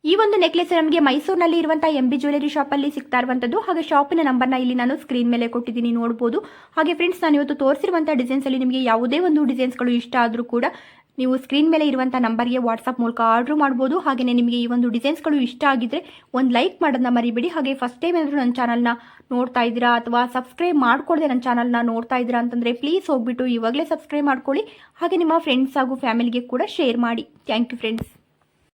ಈ ಒಂದು ನೆಕ್ಲೆಸ್ ನಮಗೆ ಮೈಸೂರಿನಲ್ಲಿ ಇರುವಂತಹ ಎಂ ಬಿ ಜ್ಯುವೆಲರಿ ಶಾಪಲ್ಲಿ ಸಿಗ್ತಾ ಇರುವಂಥದ್ದು ಹಾಗೆ ಶಾಪಿನ ನಂಬರ್ನ ಇಲ್ಲಿ ನಾನು ಸ್ಕ್ರೀನ್ ಮೇಲೆ ಕೊಟ್ಟಿದ್ದೀನಿ, ನೋಡ್ಬೋದು. ಹಾಗೆ ಫ್ರೆಂಡ್ಸ್ ನಾನು ಇವತ್ತು ತೋರಿಸಿರುವಂಥ ಡಿಸೈನ್ಸಲ್ಲಿ ನಿಮಗೆ ಯಾವುದೇ ಒಂದು ಡಿಸೈನ್ಸ್ಗಳು ಇಷ್ಟ ಆದರೂ ಕೂಡ ನೀವು ಸ್ಕ್ರೀನ್ ಮೇಲೆ ಇರುವಂಥ ನಂಬರ್ಗೆ ವಾಟ್ಸಪ್ ಮೂಲಕ ಆರ್ಡರ್ ಮಾಡ್ಬೋದು. ಹಾಗೆಯೇ ನಿಮಗೆ ಈ ಒಂದು ಡಿಸೈನ್ಸ್ಗಳು ಇಷ್ಟ ಆಗಿದ್ರೆ ಒಂದು ಲೈಕ್ ಮಾಡೋದನ್ನ ಮರಿಬೇಡಿ. ಹಾಗೆ ಫಸ್ಟ್ ಟೈಮ್ ಏನಾದರೂ ನನ್ನ ಚಾನಲ್ನ ನೋಡ್ತಾ ಇದ್ದೀರಾ ಅಥವಾ ಸಬ್ಸ್ಕ್ರೈಬ್ ಮಾಡ್ಕೊಳ್ಳದೆ ನನ್ನ ಚಾನಲ್ನ ನೋಡ್ತಾ ಇದ್ದೀರಾ ಅಂತಂದರೆ ಪ್ಲೀಸ್ ಹೋಗ್ಬಿಟ್ಟು ಇವಾಗಲೇ ಸಬ್ಸ್ಕ್ರೈಬ್ ಮಾಡ್ಕೊಳ್ಳಿ. ಹಾಗೆ ನಿಮ್ಮ ಫ್ರೆಂಡ್ಸ್ ಹಾಗೂ ಫ್ಯಾಮಿಲಿಗೆ ಕೂಡ ಶೇರ್ ಮಾಡಿ. Thank you friends